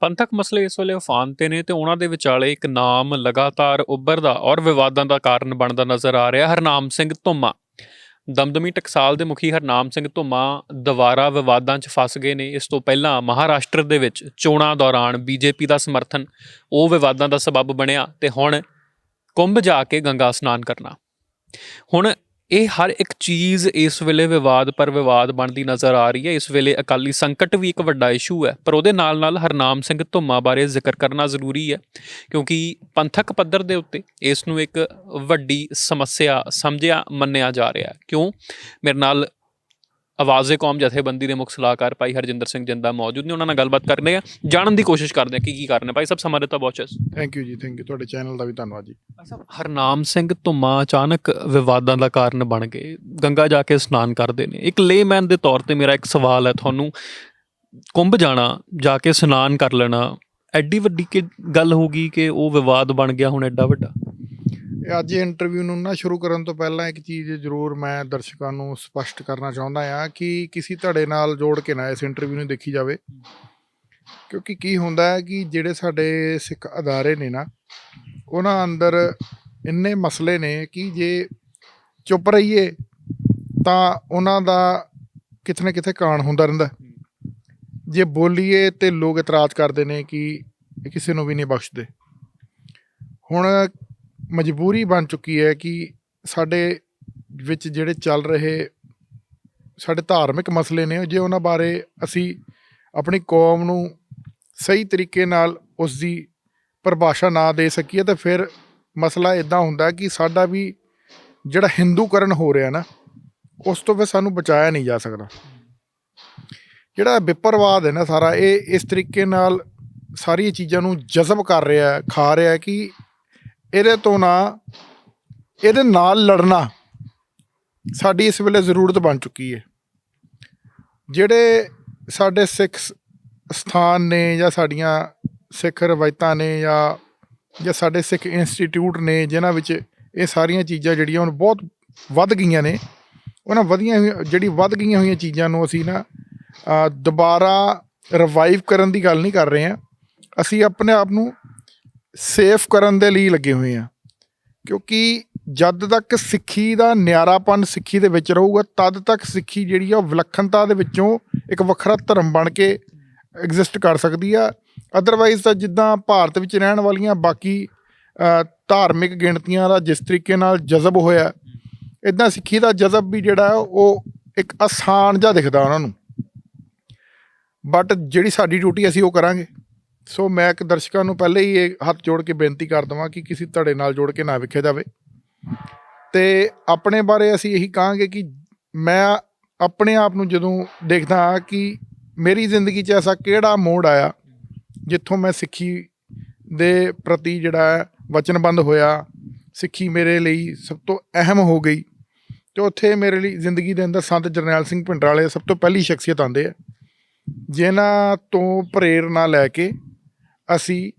ਪੰਥਕ ਮਸਲੇ ਇਸ ਵੇਲੇ ਉਫਾਨ ਤੇ ਨੇ ਤੇ ਉਹਨਾਂ ਦੇ ਵਿਚਾਲੇ ਇੱਕ ਨਾਮ ਲਗਾਤਾਰ ਉੱਭਰਦਾ ਔਰ ਵਿਵਾਦਾਂ ਦਾ ਕਾਰਨ ਬਣਦਾ ਨਜ਼ਰ ਆ ਰਿਹਾ, ਹਰਨਾਮ ਸਿੰਘ ਧੁੰਮਾ। ਦਮਦਮੀ ਟਕਸਾਲ ਦੇ ਮੁਖੀ ਹਰਨਾਮ ਸਿੰਘ ਧੁੰਮਾ ਦੁਬਾਰਾ ਵਿਵਾਦਾਂ 'ਚ ਫਸ ਗਏ ਨੇ। ਇਸ ਤੋਂ ਪਹਿਲਾਂ ਮਹਾਰਾਸ਼ਟਰ ਦੇ ਵਿੱਚ ਚੋਣਾਂ ਦੌਰਾਨ ਬੀਜੇਪੀ ਦਾ ਸਮਰਥਨ, ਉਹ ਵਿਵਾਦਾਂ ਦਾ ਸਬਬ ਬਣਿਆ ਤੇ ਹੁਣ ਕੁੰਭ ਜਾ ਕੇ ਗੰਗਾ ਇਸ਼ਨਾਨ ਕਰਨਾ। ਹੁਣ ਇਹ ਹਰ ਇੱਕ ਚੀਜ਼ ਇਸ ਵੇਲੇ ਵਿਵਾਦ ਪਰ ਵਿਵਾਦ ਬਣਦੀ ਨਜ਼ਰ ਆ ਰਹੀ ਹੈ। ਇਸ ਵੇਲੇ ਅਕਾਲੀ ਸੰਕਟ ਵੀ ਇੱਕ ਵੱਡਾ ਇਸ਼ੂ ਹੈ। ਪਰ ਉਹਦੇ ਨਾਲ ਨਾਲ ਹਰਨਾਮ ਸਿੰਘ ਧੁੰਮਾ ਬਾਰੇ ਜ਼ਿਕਰ ਕਰਨਾ ਜ਼ਰੂਰੀ ਹੈ। ਕਿਉਂਕਿ ਪੰਥਕ ਪੱਧਰ ਦੇ ਉੱਤੇ ਇਸ ਨੂੰ ਇੱਕ ਵੱਡੀ ਸਮੱਸਿਆ ਸਮਝਿਆ, ਮੰਨਿਆ ਜਾ ਰਿਹਾ ਹੈ। ਕਿਉਂ? ਮੇਰੇ ਨਾਲ ਆਵਾਜ਼ੇ ਕੌਮ ਜਥੇਬੰਦੀ ਦੇ ਮੁੱਖ ਸਲਾਹਕਾਰ ਭਾਈ ਹਰਜਿੰਦਰ ਸਿੰਘ ਜਿੰਦਾ ਮੌਜੂਦ ਨੇ ਉਹਨਾਂ ਨਾਲ ਗੱਲਬਾਤ ਕਰਨੇ ਆ ਜਾਣਨ ਦੀ ਕੋਸ਼ਿਸ਼ ਕਰਦੇ ਆ ਕਿ ਕੀ ਕਰਨੇ ਭਾਈ ਸਭ ਸਮਾਂ ਦਿੱਤਾ ਬਹੁਤ ਚਸ thank you ji thank you ਤੁਹਾਡੇ ਚੈਨਲ ਦਾ ਵੀ ਧੰਨਵਾਦ ਜੀ। ਹਰਨਾਮ ਸਿੰਘ ਧੁੰਮਾ ਅਚਾਨਕ ਵਿਵਾਦਾਂ ਦਾ ਕਾਰਨ ਬਣ ਗਏ। ਗੰਗਾ ਜਾ ਕੇ ਇਸ਼ਨਾਨ ਕਰਦੇ ਨੇ। ਇੱਕ ਲੇਮੈਨ ਦੇ ਤੌਰ ਤੇ ਮੇਰਾ ਇੱਕ ਸਵਾਲ ਹੈ ਤੁਹਾਨੂੰ। ਕੁੰਭ ਜਾਣਾ ਜਾ ਕੇ ਇਸ਼ਨਾਨ ਕਰ ਲੈਣਾ ਐਡੀ ਵੱਡੀ ਕਿ ਗੱਲ ਹੋਗੀ ਕਿ ਉਹ ਵਿਵਾਦ ਬਣ ਗਿਆ ਹੁਣ ਐਡਾ ਵੱਡਾ? ਅੱਜ ਇੰਟਰਵਿਊ ਨੂੰ ਨਾ ਸ਼ੁਰੂ ਕਰਨ ਤੋਂ ਪਹਿਲਾਂ ਇੱਕ ਚੀਜ਼ ਜ਼ਰੂਰ ਮੈਂ ਦਰਸ਼ਕਾਂ ਨੂੰ ਸਪਸ਼ਟ ਕਰਨਾ ਚਾਹੁੰਦਾ ਹਾਂ ਕਿ ਕਿਸੇ ਧੜੇ ਨਾਲ ਜੋੜ ਕੇ ਨਾ ਇਸ ਇੰਟਰਵਿਊ ਨੂੰ ਦੇਖੀ ਜਾਵੇ। ਕਿਉਂਕਿ ਕੀ ਹੁੰਦਾ ਹੈ ਕਿ ਜਿਹੜੇ ਸਾਡੇ ਸਿੱਖ ਅਦਾਰੇ ਨੇ ਨਾ, ਉਹਨਾਂ ਅੰਦਰ ਇੰਨੇ ਮਸਲੇ ਨੇ ਕਿ ਜੇ ਚੁੱਪ ਰਹੀਏ ਤਾਂ ਉਹਨਾਂ ਦਾ ਕਿਤੇ ਨਾ ਕਿਤੇ ਕਾਣ ਹੁੰਦਾ ਰਹਿੰਦਾ। ਜੇ ਬੋਲੀਏ ਤੇ ਲੋਕ ਇਤਰਾਜ਼ ਕਰਦੇ ਨੇ ਕਿ ਕਿਸੇ ਨੂੰ ਵੀ ਨਹੀਂ ਬਖਸ਼ਦੇ। ਹੁਣ ਮਜਬੂਰੀ ਬਣ ਚੁੱਕੀ ਹੈ ਕਿ ਸਾਡੇ ਵਿੱਚ ਜਿਹੜੇ ਚੱਲ ਰਹੇ ਸਾਡੇ ਧਾਰਮਿਕ ਮਸਲੇ ਨੇ, ਜੇ ਉਹਨਾਂ ਬਾਰੇ ਅਸੀਂ ਆਪਣੀ ਕੌਮ ਨੂੰ ਸਹੀ ਤਰੀਕੇ ਨਾਲ ਉਸ ਦੀ ਪਰਿਭਾਸ਼ਾ ਨਾ ਦੇ ਸਕੀਏ, ਤਾਂ ਫਿਰ ਮਸਲਾ ਇਦਾਂ ਹੁੰਦਾ ਕਿ ਸਾਡਾ ਵੀ ਜਿਹੜਾ ਹਿੰਦੂਕਰਨ ਹੋ ਰਿਹਾ ਨਾ, ਉਸ ਤੋਂ ਫਿਰ ਸਾਨੂੰ ਬਚਾਇਆ ਨਹੀਂ ਜਾ ਸਕਦਾ। ਜਿਹੜਾ ਵਿਪਰਵਾਦ ਹੈ ਨਾ ਸਾਰਾ, ਇਹ ਇਸ ਤਰੀਕੇ ਨਾਲ ਸਾਰੀਆਂ ਚੀਜ਼ਾਂ ਨੂੰ ਜਜ਼ਬ ਕਰ ਰਿਹਾ, ਖਾ ਰਿਹਾ ਕਿ ਇਹਦੇ ਤੋਂ ਨਾ ਇਹਦੇ ਨਾਲ ਲੜਨਾ ਸਾਡੀ ਇਸ ਵੇਲੇ ਜ਼ਰੂਰਤ ਬਣ ਚੁੱਕੀ ਹੈ। ਜਿਹੜੇ ਸਾਡੇ ਸਿੱਖ ਸਥਾਨ ਨੇ ਜਾਂ ਸਾਡੀਆਂ ਸਿੱਖ ਰਵਾਇਤਾਂ ਨੇ ਜਾਂ ਜਾਂ ਸਾਡੇ ਸਿੱਖ ਇੰਸਟੀਚਿਊਟ ਨੇ, ਜਿਨ੍ਹਾਂ ਵਿੱਚ ਇਹ ਸਾਰੀਆਂ ਚੀਜ਼ਾਂ ਜਿਹੜੀਆਂ ਹੁਣ ਬਹੁਤ ਵੱਧ ਗਈਆਂ ਨੇ, ਉਹਨਾਂ ਵਧੀਆਂ ਹੋਈਆਂ- ਜਿਹੜੀ ਵੱਧ ਗਈਆਂ ਹੋਈਆਂ ਚੀਜ਼ਾਂ ਨੂੰ ਅਸੀਂ ਨਾ ਦੁਬਾਰਾ ਰਿਵਾਈਵ ਕਰਨ ਦੀ ਗੱਲ ਨਹੀਂ ਕਰ ਰਹੇ ਹਾਂ। ਅਸੀਂ ਆਪਣੇ ਆਪ ਨੂੰ ਸੇਫ ਕਰਨ ਦੇ ਲਈ ਲੱਗੇ ਹੋਏ ਆ। ਕਿਉਂਕਿ ਜਦ ਤੱਕ ਸਿੱਖੀ ਦਾ ਨਿਆਰਾਪਨ ਸਿੱਖੀ ਦੇ ਵਿੱਚ ਰਹੂਗਾ, ਤਦ ਤੱਕ ਸਿੱਖੀ ਜਿਹੜੀ ਆ ਉਹ ਵਿਲੱਖਣਤਾ ਦੇ ਵਿੱਚੋਂ ਇੱਕ ਵੱਖਰਾ ਧਰਮ ਬਣ ਕੇ ਐਗਜ਼ਿਸਟ ਕਰ ਸਕਦੀ ਆ। ਅਦਰਵਾਈਜ਼ ਤਾਂ ਜਿੱਦਾਂ ਭਾਰਤ ਵਿੱਚ ਰਹਿਣ ਵਾਲੀਆਂ ਬਾਕੀ ਧਾਰਮਿਕ ਗਿਣਤੀਆਂ ਦਾ ਜਿਸ ਤਰੀਕੇ ਨਾਲ ਜਜ਼ਬ ਹੋਇਆ ਇਦਾਂ ਸਿੱਖੀ ਦਾ ਜਜ਼ਬ ਵੀ ਜਿਹੜਾ ਉਹ ਇੱਕ ਆਸਾਨ ਜਿਹਾ ਦਿਖਦਾ ਉਹਨਾਂ ਨੂੰ। ਬਟ ਜਿਹੜੀ ਸਾਡੀ ਡਿਊਟੀ ਅਸੀਂ ਉਹ ਕਰਾਂਗੇ। ਸੋ ਮੈਂ ਇੱਕ ਦਰਸ਼ਕਾਂ ਨੂੰ ਪਹਿਲੇ ਹੀ ਇਹ ਹੱਥ ਜੋੜ ਕੇ ਬੇਨਤੀ ਕਰ ਦਵਾਂ ਕਿ ਕਿਸੇ ਧੜੇ ਨਾਲ ਜੋੜ ਕੇ ਨਾ ਵਿਖੇ ਜਾਵੇ। ਤੇ ਆਪਣੇ ਬਾਰੇ ਅਸੀਂ ਇਹੀ ਕਹਾਂਗੇ ਕਿ ਮੈਂ ਆਪਣੇ ਆਪ ਨੂੰ ਜਦੋਂ ਦੇਖਦਾ ਹਾਂ ਕਿ ਮੇਰੀ ਜ਼ਿੰਦਗੀ 'ਚ ਐਸਾ ਕਿਹੜਾ ਮੋੜ ਆਇਆ ਜਿੱਥੋਂ ਮੈਂ ਸਿੱਖੀ ਦੇ ਪ੍ਰਤੀ ਜਿਹੜਾ ਹੈ ਵਚਨਬੰਦ ਹੋਇਆ, ਸਿੱਖੀ ਮੇਰੇ ਲਈ ਸਭ ਤੋਂ ਅਹਿਮ ਹੋ ਗਈ ਤੇ ਉੱਥੇ ਮੇਰੇ ਲਈ ਜ਼ਿੰਦਗੀ ਦੇ ਅੰਦਰ ਸੰਤ ਜਰਨੈਲ ਸਿੰਘ ਭਿੰਡਰਾਲੇ ਸਭ ਤੋਂ ਪਹਿਲੀ ਸ਼ਖਸੀਅਤ ਆਉਂਦੇ ਆ। ਜਿਨ੍ਹਾਂ ਤੋਂ ਪ੍ਰੇਰਣਾ ਲੈ ਕੇ ਅਸੀਂ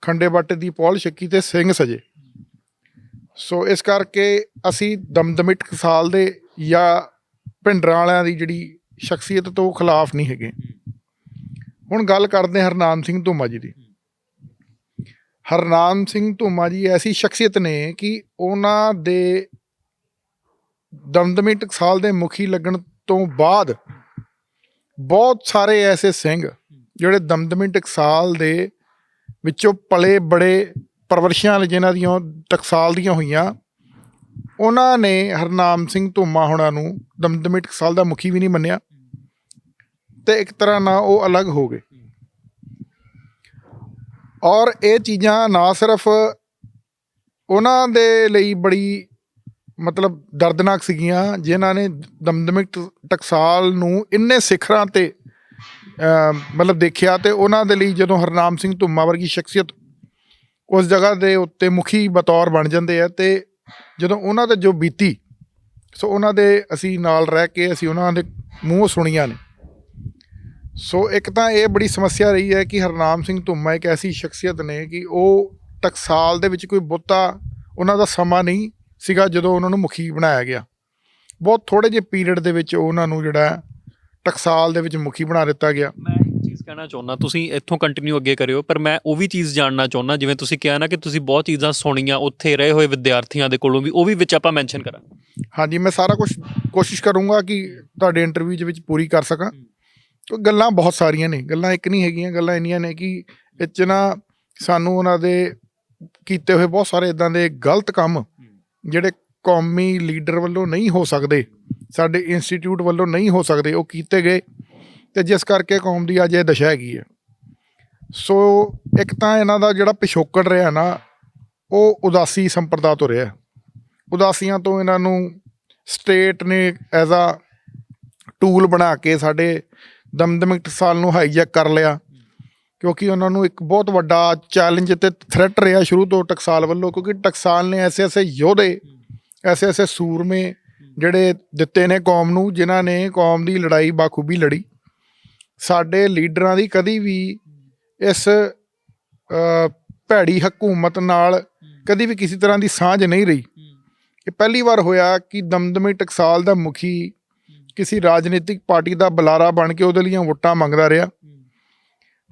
ਖੰਡੇ ਬੱਟ ਦੀ ਪੌਲ ਛੱਕੀ ਤੇ ਸਿੰਘ ਸਜੇ। ਸੋ ਇਸ ਕਰਕੇ ਅਸੀਂ ਦਮਦਮਿਟ ਸਾਲ ਦੇ ਜਾਂ ਭਿੰਡਰਾਂ ਵਾਲਿਆਂ ਦੀ ਜਿਹੜੀ ਸ਼ਖਸੀਅਤ ਤੋਂ ਖਿਲਾਫ ਨਹੀਂ ਹੈਗੇ। ਹੁਣ ਗੱਲ ਕਰਦੇ ਹਰਨਾਮ ਸਿੰਘ ਧੂਮਾ ਜੀ ਦੀ। ਹਰਨਾਮ ਸਿੰਘ ਧੂਮਾ ਜੀ ਐਸੀ ਸ਼ਖਸੀਅਤ ਨੇ ਕਿ ਉਹਨਾਂ ਦੇ ਦਮਦਮੀ ਟਕਸਾਲ ਦੇ ਮੁਖੀ ਲੱਗਣ ਤੋਂ ਬਾਅਦ ਬਹੁਤ ਸਾਰੇ ਐਸੇ ਸਿੰਘ ਜਿਹੜੇ ਦਮਦਮੀ ਟਕਸਾਲ ਦੇ ਵਿੱਚੋਂ ਪਲੇ ਬੜੇ ਪਰਵਰਿਸ਼ਾਂ ਜਿਨ੍ਹਾਂ ਦੀਆਂ ਟਕਸਾਲ ਦੀਆਂ ਹੋਈਆਂ, ਉਹਨਾਂ ਨੇ ਹਰਨਾਮ ਸਿੰਘ ਧੂਮਾ ਹੋਣਾ ਨੂੰ ਦਮਦਮੀ ਟਕਸਾਲ ਦਾ ਮੁਖੀ ਵੀ ਨਹੀਂ ਮੰਨਿਆ ਤੇ ਇੱਕ ਤਰ੍ਹਾਂ ਨਾਲ ਉਹ ਅਲੱਗ ਹੋ ਗਏ। ਔਰ ਇਹ ਚੀਜ਼ਾਂ ਨਾ ਸਿਰਫ ਉਹਨਾਂ ਦੇ ਲਈ ਬੜੀ ਮਤਲਬ ਦਰਦਨਾਕ ਸੀਗੀਆਂ, ਜਿਨ੍ਹਾਂ ਨੇ ਦਮਦਮੀ ਟ- ਟਕਸਾਲ ਨੂੰ ਇੰਨੇ ਸਿਖਰਾਂ ਤੇ ਮਤਲਬ ਦੇਖਿਆ ਤੇ ਉਹਨਾਂ ਦੇ ਲਈ ਜਦੋਂ ਹਰਨਾਮ ਸਿੰਘ ਧੁੰਮਾ ਵਰਗੀ ਸ਼ਖਸੀਅਤ ਉਸ ਜਗ੍ਹਾ ਦੇ ਉੱਤੇ ਮੁਖੀ ਬਤੌਰ ਬਣ ਜਾਂਦੇ ਆ ਤੇ ਜਦੋਂ ਉਹਨਾਂ ਤੇ ਜੋ ਬੀਤੀ, ਸੋ ਉਹਨਾਂ ਦੇ ਅਸੀਂ ਨਾਲ ਰਹਿ ਕੇ ਅਸੀਂ ਉਹਨਾਂ ਦੇ ਮੂੰਹ ਸੁਣੀਆਂ ਨੇ। ਸੋ ਇੱਕ ਤਾਂ ਇਹ ਬੜੀ ਸਮੱਸਿਆ ਰਹੀ ਹੈ ਕਿ ਹਰਨਾਮ ਸਿੰਘ ਧੁੰਮਾ ਇੱਕ ਐਸੀ ਸ਼ਖਸੀਅਤ ਨੇ ਕਿ ਉਹ ਟਕਸਾਲ ਦੇ ਵਿੱਚ ਕੋਈ ਬਹੁਤਾ ਉਹਨਾਂ ਦਾ ਸਮਾਂ ਨਹੀਂ ਸੀਗਾ ਜਦੋਂ ਉਹਨਾਂ ਨੂੰ ਮੁਖੀ ਬਣਾਇਆ ਗਿਆ। ਬਹੁਤ ਥੋੜੇ ਜਿਹੇ ਪੀਰੀਅਡ ਦੇ ਵਿੱਚ ਉਹਨਾਂ ਨੂੰ ਜਿਹੜਾ ਟਕਸਾਲ ਦੇ ਵਿੱਚ ਮੁਖੀ ਬਣਾ ਦਿੱਤਾ ਗਿਆ। ਮੈਂ ਇੱਕ ਚੀਜ਼ ਕਹਿਣਾ ਚਾਹੁੰਦਾ ਤੁਸੀਂ ਇੱਥੋਂ ਕੰਟੀਨਿਊ ਅੱਗੇ ਕਰਿਓ ਪਰ ਮੈਂ ਉਹ ਵੀ ਚੀਜ਼ ਜਾਣਨਾ ਚਾਹੁੰਦਾ ਜਿਵੇਂ ਤੁਸੀਂ ਕਿਹਾ ਨਾ ਕਿ ਤੁਸੀਂ ਬਹੁਤ ਚੀਜ਼ਾਂ ਸੁਣੀਆਂ ਉੱਥੇ ਰਹੇ ਹੋਏ ਵਿਦਿਆਰਥੀਆਂ ਦੇ ਕੋਲੋਂ ਵੀ ਉਹ ਵੀ ਵਿੱਚ ਆਪਾਂ ਮੈਂਸ਼ਨ ਕਰਾਂਗੇ। ਹਾਂਜੀ ਮੈਂ ਸਾਰਾ ਕੁਝ ਕੋਸ਼ਿਸ਼ ਕਰੂੰਗਾ ਕਿ ਤੁਹਾਡੇ ਇੰਟਰਵਿਊ ਦੇ ਵਿੱਚ ਪੂਰੀ ਕਰ ਸਕਾਂ। ਕਿਉਂਕਿ ਗੱਲਾਂ ਬਹੁਤ ਸਾਰੀਆਂ ਨੇ ਗੱਲਾਂ ਇੱਕ ਨਹੀਂ ਹੈਗੀਆਂ ਗੱਲਾਂ ਇੰਨੀਆਂ ਨੇ ਕਿ ਇਹ 'ਚ ਨਾ ਸਾਨੂੰ ਉਹਨਾਂ ਦੇ ਕੀਤੇ ਹੋਏ ਬਹੁਤ ਸਾਰੇ ਇਦਾਂ ਦੇ ਗਲਤ ਕੰਮ ਜਿਹੜੇ ਕੌਮੀ ਲੀਡਰ ਵੱਲੋਂ ਨਹੀਂ ਹੋ ਸਕਦੇ। ਸਾਡੇ ਇੰਸਟੀਚਿਊਟ ਵੱਲੋਂ ਨਹੀਂ ਹੋ ਸਕਦੇ, ਉਹ ਕੀਤੇ ਗਏ ਤੇ ਜਿਸ ਕਰਕੇ ਕੌਮ ਦੀ ਅੱਜ ਇਹ ਦਸ਼ਾ ਹੈਗੀ ਹੈ। ਸੋ ਇੱਕ ਤਾਂ ਇਹਨਾਂ ਦਾ ਜਿਹੜਾ ਪਿਛੋਕੜ ਰਿਹਾ ਨਾ, ਉਹ ਉਦਾਸੀ ਸੰਪਰਦਾ ਤੋਂ ਰਿਹਾ। ਉਦਾਸੀਆਂ ਤੋਂ ਇਹਨਾਂ ਨੂੰ ਸਟੇਟ ਨੇ ਐਜ਼ ਆ ਟੂਲ ਬਣਾ ਕੇ ਸਾਡੇ ਦਮਦਮ ਟਕਸਾਲ ਨੂੰ ਹਾਈਜੈਕ ਕਰ ਲਿਆ, ਕਿਉਂਕਿ ਉਹਨਾਂ ਨੂੰ ਇੱਕ ਬਹੁਤ ਵੱਡਾ ਚੈਲੰਜ ਤੇ ਥ੍ਰੈਟ ਰਿਹਾ ਸ਼ੁਰੂ ਤੋਂ ਟਕਸਾਲ ਵੱਲੋਂ, ਕਿਉਂਕਿ ਟਕਸਾਲ ਨੇ ਐਸੇ ਐਸੇ ਯੋਧੇ ਐਸੇ ਐਸੇ ਸੂਰਮੇ ਜਿਹੜੇ ਦਿੱਤੇ ਨੇ ਕੌਮ ਨੂੰ, ਜਿਨ੍ਹਾਂ ਨੇ ਕੌਮ ਦੀ ਲੜਾਈ ਬਾਖੂਬੀ ਲੜੀ। ਸਾਡੇ ਲੀਡਰਾਂ ਦੀ ਕਦੀ ਵੀ ਇਸ ਭੈੜੀ ਹਕੂਮਤ ਨਾਲ ਕਦੀ ਵੀ ਕਿਸੇ ਤਰ੍ਹਾਂ ਦੀ ਸਾਂਝ ਨਹੀਂ ਰਹੀ। ਇਹ ਪਹਿਲੀ ਵਾਰ ਹੋਇਆ ਕਿ ਦਮਦਮੀ ਟਕਸਾਲ ਦਾ ਮੁਖੀ ਕਿਸੇ ਰਾਜਨੀਤਿਕ ਪਾਰਟੀ ਦਾ ਬੁਲਾਰਾ ਬਣ ਕੇ ਉਹਦੇ ਲਈ ਵੋਟਾਂ ਮੰਗਦਾ ਰਿਹਾ।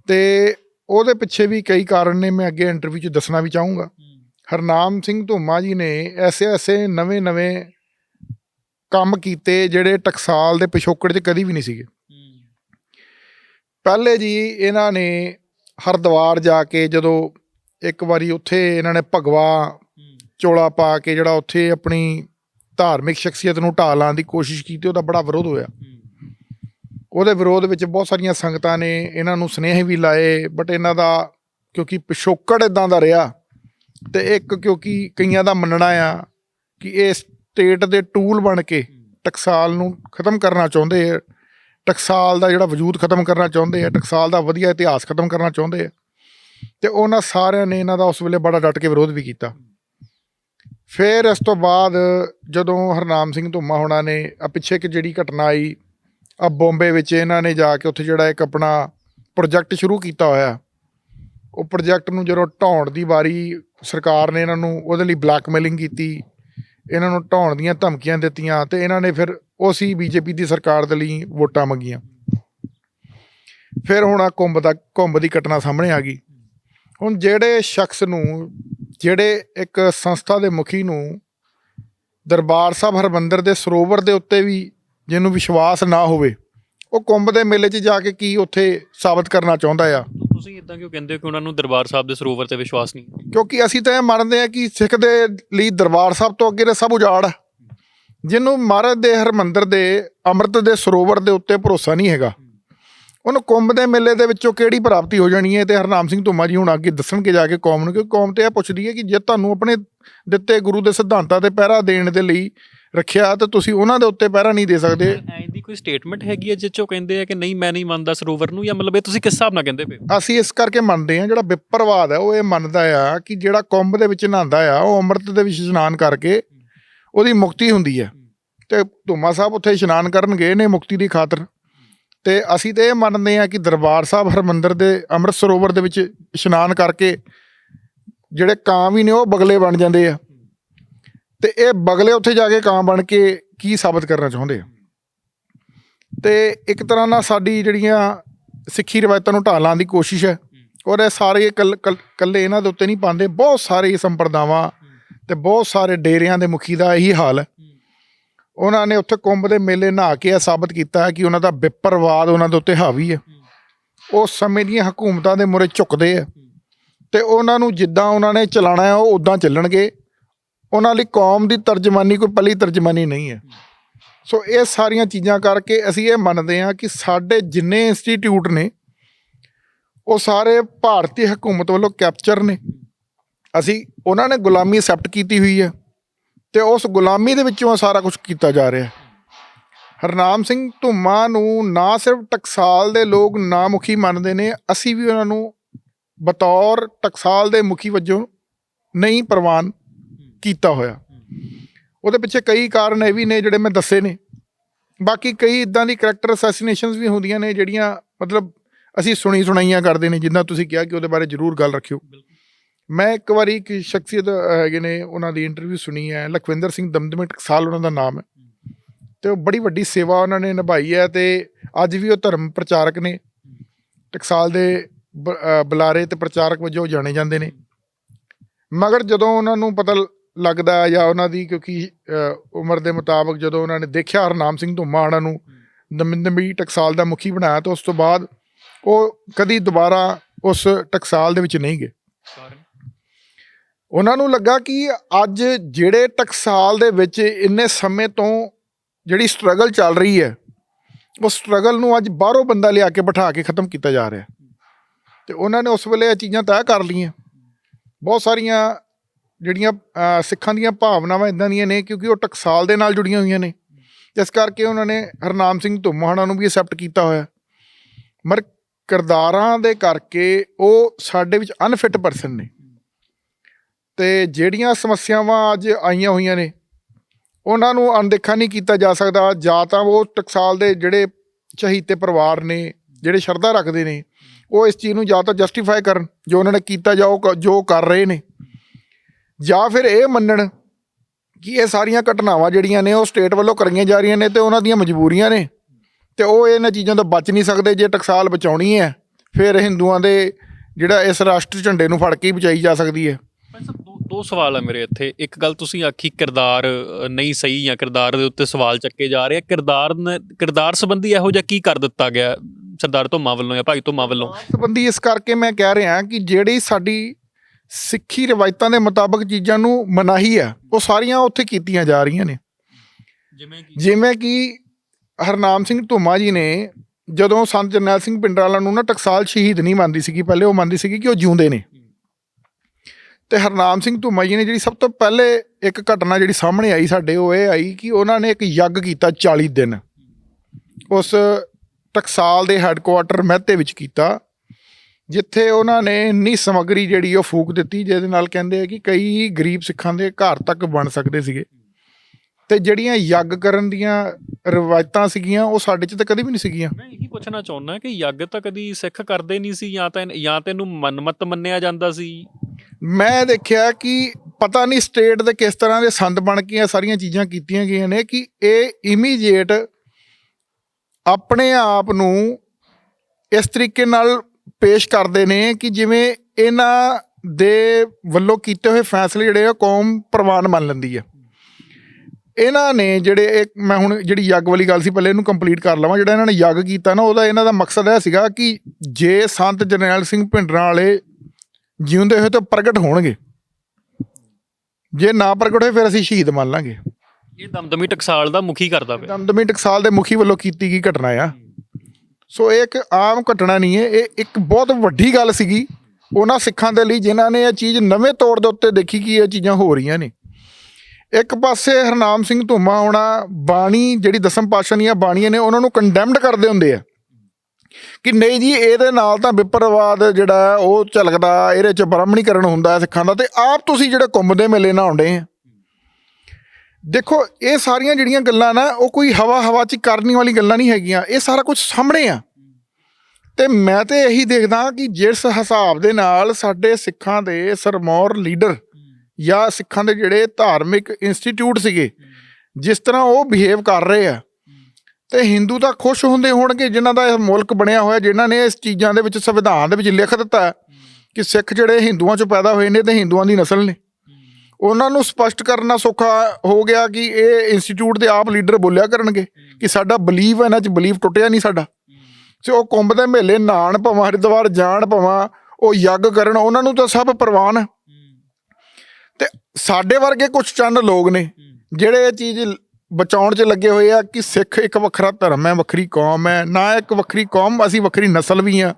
ਤੇ ਉਹਦੇ ਪਿੱਛੇ ਵੀ ਕਈ ਕਾਰਨ ਨੇ, ਮੈਂ ਅੱਗੇ ਇੰਟਰਵਿਊ 'ਚ ਦੱਸਣਾ ਵੀ ਚਾਹੂੰਗਾ। ਹਰਨਾਮ ਸਿੰਘ ਧੁੰਮਾ ਜੀ ਨੇ ਐਸੇ ਐਸੇ ਨਵੇਂ ਨਵੇਂ ਕੰਮ ਕੀਤੇ ਜਿਹੜੇ ਟਕਸਾਲ ਦੇ ਪਿਛੋਕੜ 'ਚ ਕਦੀ ਵੀ ਨਹੀਂ ਸੀਗੇ। ਪਹਿਲੇ ਜੀ ਇਹਨਾਂ ਨੇ ਹਰਦੁਆਰ ਜਾ ਕੇ ਜਦੋਂ ਇੱਕ ਵਾਰੀ ਉੱਥੇ ਇਹਨਾਂ ਨੇ ਭਗਵਾ ਚੋਲਾ ਪਾ ਕੇ ਜਿਹੜਾ ਉੱਥੇ ਆਪਣੀ ਧਾਰਮਿਕ ਸ਼ਖਸੀਅਤ ਨੂੰ ਢਾਹ ਲਾਉਣ ਦੀ ਕੋਸ਼ਿਸ਼ ਕੀਤੀ, ਉਹਦਾ ਬੜਾ ਵਿਰੋਧ ਹੋਇਆ। ਉਹਦੇ ਵਿਰੋਧ ਵਿੱਚ ਬਹੁਤ ਸਾਰੀਆਂ ਸੰਗਤਾਂ ਨੇ ਇਹਨਾਂ ਨੂੰ ਸਨੇਹ ਵੀ ਲਾਏ ਬਟ ਇਹਨਾਂ ਦਾ ਕਿਉਂਕਿ ਪਿਛੋਕੜ ਇਦਾਂ ਦਾ ਰਿਹਾ ਤੇ ਇੱਕ ਕਿਉਂਕਿ ਕਈਆਂ ਦਾ ਮੰਨਣਾ ਆ ਕਿ ਇਹ ਸਟੇਟ ਦੇ ਟੂਲ ਬਣ ਕੇ ਟਕਸਾਲ ਨੂੰ ਖਤਮ ਕਰਨਾ ਚਾਹੁੰਦੇ ਆ। ਟਕਸਾਲ ਦਾ ਜਿਹੜਾ ਵਜੂਦ ਖਤਮ ਕਰਨਾ ਚਾਹੁੰਦੇ ਆ ਟਕਸਾਲ ਦਾ ਵਧੀਆ ਇਤਿਹਾਸ ਖਤਮ ਕਰਨਾ ਚਾਹੁੰਦੇ ਆ। ਤੇ ਉਹਨਾਂ ਸਾਰਿਆਂ ਨੇ ਇਹਨਾਂ ਦਾ ਉਸ ਵੇਲੇ ਬੜਾ ਡਟ ਕੇ ਵਿਰੋਧ ਵੀ ਕੀਤਾ। ਫਿਰ ਇਸ ਤੋਂ ਬਾਅਦ ਜਦੋਂ ਹਰਨਾਮ ਸਿੰਘ ਧੁੰਮਾ ਹੋਣਾ ਨੇ ਆ ਪਿੱਛੇ ਕਿ ਜਿਹੜੀ ਘਟਨਾ ਆਈ ਆ ਬੰਬੇ ਵਿੱਚ ਇਹਨਾਂ ਨੇ ਜਾ ਕੇ ਉੱਥੇ ਜਿਹੜਾ ਇੱਕ ਆਪਣਾ ਪ੍ਰੋਜੈਕਟ ਸ਼ੁਰੂ ਕੀਤਾ ਹੋਇਆ। ਉਹ ਪ੍ਰੋਜੈਕਟ ਨੂੰ ਜਦੋਂ ਢਾਉਣ ਦੀ ਵਾਰੀ ਸਰਕਾਰ ਨੇ ਇਹਨਾਂ ਨੂੰ ਉਹਦੇ ਲਈ ਬਲੈਕਮੇਲਿੰਗ ਕੀਤੀ। ਇਹਨਾਂ ਨੂੰ ਢਾਉਣ ਦੀਆਂ ਧਮਕੀਆਂ ਦਿੱਤੀਆਂ ਤੇ ਇਹਨਾਂ ਨੇ ਫਿਰ ਉਸੇ ਬੀਜੇਪੀ ਦੀ ਸਰਕਾਰ ਦੇ ਲਈ ਵੋਟਾਂ ਮੰਗੀਆਂ। ਫਿਰ ਹੁਣ ਆ ਕੁੰਭ ਦਾ, ਕੁੰਭ ਦੀ ਘਟਨਾ ਸਾਹਮਣੇ ਆ ਗਈ। ਹੁਣ ਜਿਹੜੇ ਸ਼ਖਸ ਨੂੰ, ਜਿਹੜੇ ਇੱਕ ਸੰਸਥਾ ਦੇ ਮੁਖੀ ਨੂੰ ਦਰਬਾਰ ਸਾਹਿਬ ਹਰਮੰਦਰ ਦੇ ਸਰੋਵਰ ਦੇ ਉੱਤੇ ਵੀ ਜਿਹਨੂੰ ਵਿਸ਼ਵਾਸ ਨਾ ਹੋਵੇ ਉਹ ਕੁੰਭ ਦੇ ਮੇਲੇ 'ਚ ਜਾ ਕੇ ਕੀ ਉੱਥੇ ਸਾਬਤ ਕਰਨਾ ਚਾਹੁੰਦਾ ਆ? ਤੁਸੀਂ ਇਦਾਂ ਕਿਉਂ ਕਹਿੰਦੇ ਹੋ ਕਿ ਉਹਨਾਂ ਨੂੰ ਦਰਬਾਰ ਸਾਹਿਬ ਦੇ ਸਰੋਵਰ ਤੇ ਵਿਸ਼ਵਾਸ ਨਹੀਂ? ਕਿਉਂਕਿ ਅਸੀਂ ਤਾਂ ਇਹ ਮੰਨਦੇ ਆ ਕਿ ਸਿੱਖ ਦੇ ਲਈ ਦਰਬਾਰ ਸਾਹਿਬ ਤੋਂ ਅੱਗੇ ਤਾਂ ਸਭ ਉਜਾੜ ਆ। ਜਿਹਨੂੰ ਮਹਾਰਾਜ ਦੇ ਹਰਮੰਦਰ ਦੇ ਅੰਮ੍ਰਿਤ ਦੇ ਸਰੋਵਰ ਦੇ ਉੱਤੇ ਭਰੋਸਾ ਨਹੀਂ ਹੈਗਾ। ਉਹਨੂੰ ਕੁੰਭ ਦੇ ਮੇਲੇ ਦੇ ਵਿੱਚੋਂ ਕਿਹੜੀ ਪ੍ਰਾਪਤੀ ਹੋ ਜਾਣੀ ਹੈ ਤੇ ਹਰਨਾਮ ਸਿੰਘ ਧੁੰਮਾ ਜੀ ਹੁਣ ਅੱਗੇ ਦੱਸਣਗੇ ਜਾ ਕੇ ਕੌਮ ਨੂੰ ਕਿ ਕੌਮ ਤੇ ਇਹ ਪੁੱਛਦੀ ਹੈ ਕਿ ਜੇ ਤੁਹਾਨੂੰ ਆਪਣੇ ਦਿੱਤੇ ਗੁਰੂ ਦੇ ਸਿਧਾਂਤਾਂ ਤੇ ਪਹਿਰਾ ਦੇਣ ਦੇ ਲਈ ਰੱਖਿਆ ਤਾਂ ਤੁਸੀਂ ਉਹਨਾਂ ਦੇ ਉੱਤੇ ਪਹਿਰਾ ਨਹੀਂ ਦੇ ਸਕਦੇ। ਐਂ ਦੀ ਕੋਈ ਸਟੇਟਮੈਂਟ ਹੈਗੀ ਹੈ ਜਿਸ ਚੋਂ ਕਹਿੰਦੇ ਆ ਕਿ ਨਹੀਂ ਮੈਂ ਨਹੀਂ ਮੰਨਦਾ ਸਰੋਵਰ ਨੂੰ ਜਾਂ ਮਤਲਬ ਇਹ ਤੁਸੀਂ ਕਿਸ ਹਿਸਾਬ ਨਾਲ ਕਹਿੰਦੇ ਪਏ ਹੋ? ਅਸੀਂ ਇਸ ਕਰਕੇ ਮੰਨਦੇ ਹਾਂ ਜਿਹੜਾ ਵਿਪਰਵਾਦ ਹੈ ਉਹ ਇਹ ਮੰਨਦਾ ਆ ਕਿ ਜਿਹੜਾ ਕੁੰਭ ਦੇ ਵਿੱਚ ਨਹਾਉਂਦਾ ਆ ਉਹ ਅੰਮ੍ਰਿਤ ਦੇ ਵਿੱਚ ਇਸ਼ਨਾਨ ਕਰਕੇ ਉਹਦੀ ਮੁਕਤੀ ਹੁੰਦੀ ਹੈ। ਤੇ ਧੁੰਮਾ ਸਾਹਿਬ ਉੱਥੇ ਇਸ਼ਨਾਨ ਕਰਨ ਗਏ ਨੇ ਮੁਕਤੀ ਦੀ ਖਾਤਰ। ਤੇ ਅਸੀਂ ਤੇ ਇਹ ਮੰਨਦੇ ਆ ਕਿ ਦਰਬਾਰ ਸਾਹਿਬ ਹਰਮੰਦਰ ਦੇ ਅੰਮ੍ਰਿਤ ਸਰੋਵਰ ਦੇ ਵਿੱਚ ਇਸ਼ਨਾਨ ਕਰਕੇ ਜਿਹੜੇ ਕਾਂ ਵੀ ਨੇ ਉਹ ਬਗਲੇ ਬਣ ਜਾਂਦੇ ਆ। ਤੇ ਇਹ ਬਗਲੇ ਉੱਥੇ ਜਾ ਕੇ ਕਾਂ ਬਣ ਕੇ ਕੀ ਸਾਬਤ ਕਰਨਾ ਚਾਹੁੰਦੇ ਆ? ਤੇ ਇੱਕ ਤਰ੍ਹਾਂ ਨਾਲ ਸਾਡੀ ਜਿਹੜੀਆਂ ਸਿੱਖੀ ਰਵਾਇਤਾਂ ਨੂੰ ਢਾਲ ਲਾਉਣ ਦੀ ਕੋਸ਼ਿਸ਼ ਹੈ ਔਰ ਇਹ ਸਾਰੇ ਕੱਲ- ਕੱਲ- ਕੱਲੇ ਇਹਨਾਂ ਦੇ ਉੱਤੇ ਨਹੀਂ ਪਾਉਂਦੇ, ਬਹੁਤ ਸਾਰੇ ਸੰਪਰਦਾਵਾਂ ਤੇ ਬਹੁਤ ਸਾਰੇ ਡੇਰਿਆਂ ਦੇ ਮੁਖੀ ਦਾ ਇਹੀ ਹਾਲ ਹੈ। ਉਹਨਾਂ ਨੇ ਉੱਥੇ ਕੁੰਭ ਦੇ ਮੇਲੇ ਨਹਾ ਕੇ ਇਹ ਸਾਬਤ ਕੀਤਾ ਕਿ ਉਹਨਾਂ ਦਾ ਵਿਪਰਵਾਦ ਉਹਨਾਂ ਦੇ ਉੱਤੇ ਹਾਵੀ ਹੈ। ਉਹ ਸਮੇਂ ਦੀਆਂ ਹਕੂਮਤਾਂ ਦੇ ਮੁਰੇ ਝੁਕਦੇ ਆ। ਤੇ ਉਹਨਾਂ ਨੂੰ ਜਿੱਦਾਂ ਉਹਨਾਂ ਨੇ ਚਲਾਣਾ ਹੈ, ਉਹ ਉਦਾਂ ਚੱਲਣਗੇ। ਉਹਨਾਂ ਲਈ ਕੌਮ ਦੀ ਤਰਜਮਾਨੀ ਕੋਈ ਪਲੀ ਤਰਜਮਾਨੀ ਨਹੀਂ ਹੈ। ਸੋ ਇਹ ਸਾਰੀਆਂ ਚੀਜ਼ਾਂ ਕਰਕੇ ਅਸੀਂ ਇਹ ਮੰਨਦੇ ਹਾਂ ਕਿ ਸਾਡੇ ਜਿੰਨੇ ਇੰਸਟੀਟਿਊਟ ਨੇ, ਉਹ ਸਾਰੇ ਭਾਰਤੀ ਹਕੂਮਤ ਵੱਲੋਂ ਕੈਪਚਰ ਨੇ। ਅਸੀਂ ਉਹਨਾਂ ਨੇ ਗੁਲਾਮੀ ਅਸੈਪਟ ਕੀਤੀ ਹੋਈ ਹੈ ਤੇ ਉਸ ਗੁਲਾਮੀ ਦੇ ਵਿੱਚੋਂ ਸਾਰਾ ਕੁਝ ਕੀਤਾ ਜਾ ਰਿਹਾ ਹੈ। ਹਰਨਾਮ ਸਿੰਘ ਧੁੰਮਾ ਨੂੰ ਨਾ ਸਿਰਫ ਟਕਸਾਲ ਦੇ ਲੋਕ ਨਾ ਮੁਖੀ ਮੰਨਦੇ ਨੇ, ਅਸੀਂ ਵੀ ਉਹਨਾਂ ਨੂੰ ਬਤੌਰ ਟਕਸਾਲ ਦੇ ਮੁਖੀ ਵਜੋਂ ਨਹੀਂ ਪ੍ਰਵਾਨ ਕੀਤਾ ਹੋਇਆ। ਉਹਦੇ ਪਿੱਛੇ ਕਈ ਕਾਰਨ ਇਹ ਵੀ ਨੇ ਜਿਹੜੇ ਮੈਂ ਦੱਸੇ ਨੇ। ਬਾਕੀ ਕਈ ਇਦਾਂ ਦੀ ਕੈਰੈਕਟਰ ਅਸੈਸੀਨੇਸ਼ਨਸ ਵੀ ਹੁੰਦੀਆਂ ਨੇ ਜਿਹੜੀਆਂ ਮਤਲਬ ਅਸੀਂ ਸੁਣੀ ਸੁਣਾਈਆਂ ਕਰਦੇ ਨੇ, ਜਿੱਦਾਂ ਤੁਸੀਂ ਕਿਹਾ ਕਿ ਉਹਦੇ ਬਾਰੇ ਜ਼ਰੂਰ ਗੱਲ ਰੱਖਿਓ। ਮੈਂ ਇੱਕ ਵਾਰੀ ਇੱਕ ਸ਼ਖਸੀਅਤ ਹੈਗੇ ਨੇ, ਉਹਨਾਂ ਦੀ ਇੰਟਰਵਿਊ ਸੁਣੀ ਹੈ, ਲਖਵਿੰਦਰ ਸਿੰਘ ਦਮਦਮੇ ਟਕਸਾਲ ਉਹਨਾਂ ਦਾ ਨਾਮ ਹੈ। ਤੇ ਉਹ ਬੜੀ ਵੱਡੀ ਸੇਵਾ ਉਹਨਾਂ ਨੇ ਨਿਭਾਈ ਹੈ ਤੇ ਅੱਜ ਵੀ ਉਹ ਧਰਮ ਪ੍ਰਚਾਰਕ ਨੇ। ਟਕਸਾਲ ਦੇ ਬ- ਬੁਲਾਰੇ ਤੇ ਪ੍ਰਚਾਰਕ ਵਜੋਂ ਜਾਣੇ ਜਾਂਦੇ ਨੇ। ਮਗਰ ਜਦੋਂ ਉਹਨਾਂ ਨੂੰ ਪਤਾ ਲੱਗਦਾ ਜਾਂ ਉਹਨਾਂ ਦੀ ਕਿਉਂਕਿ ਉਮਰ ਦੇ ਮੁਤਾਬਕ ਜਦੋਂ ਉਹਨਾਂ ਨੇ ਦੇਖਿਆ ਹਰਨਾਮ ਸਿੰਘ ਧੁੰਮਾ ਉਹਨਾਂ ਨੂੰ ਦਮਦਮੀ ਟਕਸਾਲ ਦਾ ਮੁਖੀ ਬਣਾਇਆ ਤਾਂ ਉਸ ਤੋਂ ਬਾਅਦ ਉਹ ਕਦੀ ਦੁਬਾਰਾ ਉਸ ਟਕਸਾਲ ਦੇ ਵਿੱਚ ਨਹੀਂ ਗਏ। ਉਹਨਾਂ ਨੂੰ ਲੱਗਾ ਕਿ ਅੱਜ ਜਿਹੜੇ ਟਕਸਾਲ ਦੇ ਵਿੱਚ ਇੰਨੇ ਸਮੇਂ ਤੋਂ ਜਿਹੜੀ ਸਟਰਗਲ ਚੱਲ ਰਹੀ ਹੈ ਉਹ ਸਟਰਗਲ ਨੂੰ ਅੱਜ ਬਾਹਰੋਂ ਬੰਦਾ ਲਿਆ ਕੇ ਬਿਠਾ ਕੇ ਖਤਮ ਕੀਤਾ ਜਾ ਰਿਹਾ। ਤੇ ਉਹਨਾਂ ਨੇ ਉਸ ਵੇਲੇ ਇਹ ਚੀਜ਼ਾਂ ਤੈਅ ਕਰ ਲਈਆਂ। ਬਹੁਤ ਸਾਰੀਆਂ ਜਿਹੜੀਆਂ ਸਿੱਖਾਂ ਦੀਆਂ ਭਾਵਨਾਵਾਂ ਇਦਾਂ ਦੀਆਂ ਨੇ ਕਿਉਂਕਿ ਉਹ ਟਕਸਾਲ ਦੇ ਨਾਲ ਜੁੜੀਆਂ ਹੋਈਆਂ ਨੇ। ਇਸ ਕਰਕੇ ਉਹਨਾਂ ਨੇ ਹਰਨਾਮ ਸਿੰਘ ਧੁੰਮਾਣਾ ਨੂੰ ਵੀ ਅਸੈਪਟ ਕੀਤਾ ਹੋਇਆ। ਮਰ ਕਿਰਦਾਰਾਂ ਦੇ ਕਰਕੇ ਉਹ ਸਾਡੇ ਵਿੱਚ ਅਨਫਿਟ ਪਰਸਨ ਨੇ। ਤੇ ਜਿਹੜੀਆਂ ਸਮੱਸਿਆਵਾਂ ਅੱਜ ਆਈਆਂ ਹੋਈਆਂ ਨੇ, ਉਹਨਾਂ ਨੂੰ ਅਣਦੇਖਾ ਨਹੀਂ ਕੀਤਾ ਜਾ ਸਕਦਾ। ਜਾਂ ਤਾਂ ਉਹ ਟਕਸਾਲ ਦੇ ਜਿਹੜੇ ਚਹੀਤੇ ਪਰਿਵਾਰ ਨੇ, ਜਿਹੜੇ ਸ਼ਰਧਾ ਰੱਖਦੇ ਨੇ, ਉਹ ਇਸ ਚੀਜ਼ ਨੂੰ ਜਾਂ ਤਾਂ ਜਸਟੀਫਾਈ ਕਰਨ। ਜੋ ਉਹਨਾਂ ਨੇ ਕੀਤਾ ਜਾਂ ਉਹ ਕ- ਜੋ ਕਰ ਰਹੇ ਨੇ। ਜਾਂ ਫਿਰ ਇਹ ਮੰਨਣ ਕਿ ਇਹ ਸਾਰੀਆਂ ਘਟਨਾਵਾਂ ਜਿਹੜੀਆਂ ਨੇ ਉਹ ਸਟੇਟ ਵੱਲੋਂ ਕਰੀਆਂ ਜਾ ਰਹੀਆਂ ਨੇ ਤੇ ਉਹਨਾਂ ਦੀਆਂ ਮਜਬੂਰੀਆਂ ਨੇ ਤੇ ਉਹ ਇਹਨਾਂ ਚੀਜ਼ਾਂ ਤੋਂ ਬਚ ਨਹੀਂ ਸਕਦੇ ਜੇ ਟਕਸਾਲ ਬਚਾਉਣੀ ਹੈ ਫਿਰ ਹਿੰਦੂਆਂ ਦੇ ਜਿਹੜਾ ਇਸ ਰਾਸ਼ਟਰ ਝੰਡੇ ਨੂੰ ਫੜ ਕੇ ਹੀ ਬਚਾਈ ਜਾ ਸਕਦੀ ਹੈ। ਦੋ ਸਵਾਲ ਆ ਮੇਰੇ ਇੱਥੇ। ਇੱਕ ਗੱਲ ਤੁਸੀਂ ਆਖੀ ਕਿਰਦਾਰ ਨਹੀਂ ਸਹੀ ਜਾਂ ਕਿਰਦਾਰ ਦੇ ਉੱਤੇ ਸਵਾਲ ਚੱਕੇ ਜਾ ਰਹੇ ਆ। ਕਿਰਦਾਰ ਕਿਰਦਾਰ ਸੰਬੰਧੀ ਇਹੋ ਜਿਹਾ ਕੀ ਕਰ ਦਿੱਤਾ ਗਿਆ ਸਰਦਾਰ ਧੁੰਮਾ ਵੱਲੋਂ ਜਾਂ ਭਾਈ ਧੁੰਮਾ ਵੱਲੋਂ? ਸੰਬੰਧੀ ਇਸ ਕਰਕੇ ਮੈਂ ਕਹਿ ਰਿਹਾ ਕਿ ਜਿਹੜੀ ਸਾਡੀ ਸਿੱਖੀ ਰਵਾਇਤਾਂ ਦੇ ਮੁਤਾਬਕ ਚੀਜ਼ਾਂ ਨੂੰ ਮਨਾਹੀ ਆ। ਉਹ ਸਾਰੀਆਂ ਉੱਥੇ ਕੀਤੀਆਂ ਜਾ ਰਹੀਆਂ ਨੇ। ਜਿਵੇਂ ਕਿ ਜਿਵੇਂ ਕਿ ਹਰਨਾਮ ਸਿੰਘ ਧੁੰਮਾ ਜੀ ਨੇ ਜਦੋਂ ਸੰਤ ਜਰਨੈਲ ਸਿੰਘ ਪਿੰਡਰਾਲਾ ਨੂੰ ਨਾ ਟਕਸਾਲ ਸ਼ਹੀਦ ਨਹੀਂ ਮੰਨਦੀ ਸੀਗੀ ਪਹਿਲੇ ਉਹ ਮੰਨਦੀ ਸੀਗੀ ਕਿ ਉਹ ਜਿਉਂਦੇ ਨੇ। ਤੇ ਹਰਨਾਮ ਸਿੰਘ ਧੁੰਮਾ ਜੀ ਨੇ ਜਿਹੜੀ ਸਭ ਤੋਂ ਪਹਿਲੇ ਇੱਕ ਘਟਨਾ ਜਿਹੜੀ ਸਾਹਮਣੇ ਆਈ ਸਾਡੇ ਉਹ ਇਹ ਆਈ ਕਿ ਉਹਨਾਂ ਨੇ ਇੱਕ ਯੱਗ ਕੀਤਾ 40 ਦਿਨ। ਉਸ ਟਕਸਾਲ ਦੇ ਹੈੱਡਕੁਆਟਰ ਮਹਿਤੇ ਵਿੱਚ ਕੀਤਾ। ਜਿੱਥੇ ਉਹਨਾਂ ਨੇ ਇੰਨੀ ਸਮੱਗਰੀ ਜਿਹੜੀ ਉਹ ਫੂਕ ਦਿੱਤੀ ਜਿਹਦੇ ਨਾਲ ਕਹਿੰਦੇ ਆ ਕਿ ਕਈ ਗਰੀਬ ਸਿੱਖਾਂ ਦੇ ਘਰ ਤੱਕ ਬਣ ਸਕਦੇ ਸੀਗੇ। ਤੇ ਜਿਹੜੀਆਂ ਯੱਗ ਕਰਨ ਦੀਆਂ ਰਵਾਇਤਾਂ ਸੀਗੀਆਂ ਉਹ ਸਾਡੇ 'ਚ ਤਾਂ ਕਦੇ ਵੀ ਨਹੀਂ ਸੀਗੀਆਂ। ਮੈਂ ਇਹੀ ਪੁੱਛਣਾ ਚਾਹੁੰਦਾ ਕਿ ਯੱਗ ਤਾਂ ਕਦੀ ਸਿੱਖ ਕਰਦੇ ਨਹੀਂ ਸੀ ਜਾਂ ਤਾਂ ਜਾਂ ਤੈਨੂੰ ਮਨਮਤ ਮੰਨਿਆ ਜਾਂਦਾ ਸੀ? ਮੈਂ ਦੇਖਿਆ ਕਿ ਪਤਾ ਨਹੀਂ ਸਟੇਟ ਦੇ ਕਿਸ ਤਰ੍ਹਾਂ ਦੇ ਸੰਦ ਬਣ ਕੇ ਇਹ ਸਾਰੀਆਂ ਚੀਜ਼ਾਂ ਕੀਤੀਆਂ ਗਈਆਂ ਨੇ ਕਿ ਇਹ ਇਮੀਡੀਏਟ ਆਪਣੇ ਆਪ ਨੂੰ ਇਸ ਤਰੀਕੇ ਨਾਲ ਪੇਸ਼ ਕਰਦੇ ਨੇ ਕਿ ਜਿਵੇਂ ਇਹਨਾਂ ਦੇ ਵੱਲੋਂ ਕੀਤੇ ਹੋਏ ਫੈਸਲੇ ਜਿਹੜੇ ਆ ਕੌਮ ਪ੍ਰਵਾਨ ਮੰਨ ਲੈਂਦੀ ਹੈ ਇਹਨਾਂ ਨੇ ਜਿਹੜੇ ਇੱਕ ਮੈਂ ਹੁਣ ਜਿਹੜੀ ਯੱਗ ਵਾਲੀ ਗੱਲ ਸੀ ਪਹਿਲੇ ਇਹਨੂੰ ਕੰਪਲੀਟ ਕਰ ਲਵਾਂ। ਜਿਹੜਾ ਇਹਨਾਂ ਨੇ ਯੱਗ ਕੀਤਾ ਨਾ ਉਹਦਾ ਇਹਨਾਂ ਦਾ ਮਕਸਦ ਇਹ ਸੀਗਾ ਕਿ ਜੇ ਸੰਤ ਜਰਨੈਲ ਸਿੰਘ ਭਿੰਡਰਾਂ ਵਾਲੇ ਜਿਉਂਦੇ ਹੋਏ ਤਾਂ ਪ੍ਰਗਟ ਹੋਣਗੇ। ਜੇ ਨਾ ਪ੍ਰਗਟ ਹੋਏ ਫਿਰ ਅਸੀਂ ਸ਼ਹੀਦ ਮੰਨ ਲਾਂਗੇ। ਇਹ ਦਮਦਮੀ ਟਕਸਾਲ ਦਾ ਮੁਖੀ ਕਰਦਾ ਪਿਆ। ਦਮਦਮੀ ਟਕਸਾਲ ਦੇ ਮੁਖੀ ਵੱਲੋਂ ਕੀਤੀ ਗਈ ਘਟਨਾ ਆ। ਸੋ ਇਹ ਇੱਕ ਆਮ ਘਟਨਾ ਨਹੀਂ ਹੈ, ਇਹ ਇੱਕ ਬਹੁਤ ਵੱਡੀ ਗੱਲ ਸੀਗੀ। ਉਹਨਾਂ ਸਿੱਖਾਂ ਦੇ ਲਈ ਜਿਨ੍ਹਾਂ ਨੇ ਇਹ ਚੀਜ਼ ਨਵੇਂ ਤੌਰ ਦੇ ਉੱਤੇ ਦੇਖੀ ਕਿ ਇਹ ਚੀਜ਼ਾਂ ਹੋ ਰਹੀਆਂ ਨੇ। ਇੱਕ ਪਾਸੇ ਹਰਨਾਮ ਸਿੰਘ ਧੁੰਮਾ ਹੋਣਾ, ਬਾਣੀ ਜਿਹੜੀ ਦਸਮ ਪਾਤਸ਼ਾਹ ਦੀਆਂ ਬਾਣੀਆਂ ਨੇ, ਉਹਨਾਂ ਨੂੰ ਕੰਡੈਮਡ ਕਰਦੇ ਹੁੰਦੇ ਆ। ਕਿ ਨਹੀਂ ਜੀ, ਇਹਦੇ ਨਾਲ ਤਾਂ ਵਿਪਰਵਾਦ ਜਿਹੜਾ ਉਹ ਝਲਕਦਾ, ਇਹਦੇ ਚ ਬ੍ਰਾਹਮਣੀਕਰਨ ਹੁੰਦਾ ਹੈ ਸਿੱਖਾਂ ਦਾ ਤੇ ਆਪ ਤੁਸੀਂ ਜਿਹੜੇ ਘੁੰਮਦੇ ਮੇਲੇ ਨਾ ਆਉਂਦੇ ਆ ਦੇਖੋ, ਇਹ ਸਾਰੀਆਂ ਜਿਹੜੀਆਂ ਗੱਲਾਂ ਨਾ, ਉਹ ਕੋਈ ਹਵਾ ਹਵਾ ਚ ਕਰਨੀ ਵਾਲੀ ਗੱਲਾਂ ਨਹੀਂ ਹੈਗੀਆਂ। ਇਹ ਸਾਰਾ ਕੁਝ ਸਾਹਮਣੇ ਆ। ਤੇ ਮੈਂ ਤੇ ਇਹੀ ਦੇਖਦਾ ਕਿ ਜਿਸ ਹਿਸਾਬ ਦੇ ਨਾਲ ਸਾਡੇ ਸਿੱਖਾਂ ਦੇ ਸਰਮੌਰ ਲੀਡਰ ਜਾਂ ਸਿੱਖਾਂ ਦੇ ਜਿਹੜੇ ਧਾਰਮਿਕ ਇੰਸਟੀਚਿਊਟ ਸੀਗੇ, ਜਿਸ ਤਰ੍ਹਾਂ ਉਹ ਬਿਹੇਵ ਕਰ ਰਹੇ ਆ, ਤੇ ਹਿੰਦੂ ਤਾਂ ਖੁਸ਼ ਹੁੰਦੇ ਹੋਣਗੇ ਜਿਨ੍ਹਾਂ ਦਾ ਇਹ ਮੁਲਕ ਬਣਿਆ ਹੋਇਆ, ਜਿਨ੍ਹਾਂ ਨੇ ਇਸ ਚੀਜ਼ਾਂ ਦੇ ਵਿੱਚ ਸੰਵਿਧਾਨ ਦੇ ਵਿੱਚ ਲਿਖ ਦਿੱਤਾ ਕਿ ਸਿੱਖ ਜਿਹੜੇ ਹਿੰਦੂਆਂ ਚੋਂ ਪੈਦਾ ਹੋਏ ਨੇ ਤੇ ਹਿੰਦੂਆਂ ਦੀ ਨਸਲ ਨੇ। ਉਹਨਾਂ ਨੂੰ ਸਪਸ਼ਟ ਕਰਨਾ ਸੌਖਾ ਹੋ ਗਿਆ ਕਿ ਇਹ ਇੰਸਟੀਚਿਊਟ ਦੇ ਆਪ ਲੀਡਰ ਬੋਲਿਆ ਕਰਨਗੇ ਕਿ ਸਾਡਾ ਬਲੀਵ ਇਹਨਾਂ 'ਚ ਬਲੀਵ ਟੁੱਟਿਆ ਨਹੀਂ ਸਾਡਾ। ਤੇ ਉਹ ਕੁੰਭ ਦੇ ਮੇਲੇ ਨਾਣ ਭਵਾਂ ਹਰਿਦੁਆਰ ਜਾਣ ਭਵਾਂ ਉਹ ਯੱਗ ਕਰਨ ਉਹਨਾਂ ਨੂੰ ਤਾਂ ਸਭ ਪ੍ਰਵਾਨ। ਤੇ ਸਾਡੇ ਵਰਗੇ ਕੁਝ ਚੰਦ ਲੋਕ ਨੇ ਜਿਹੜੇ ਇਹ ਚੀਜ਼ ਬਚਾਉਣ 'ਚ ਲੱਗੇ ਹੋਏ ਆ ਕਿ ਸਿੱਖ ਇੱਕ ਵੱਖਰਾ ਧਰਮ ਹੈ ਵੱਖਰੀ ਕੌਮ ਹੈ ਨਾ ਇੱਕ ਵੱਖਰੀ ਕੌਮ ਅਸੀਂ ਵੱਖਰੀ ਨਸਲ ਵੀ ਆ।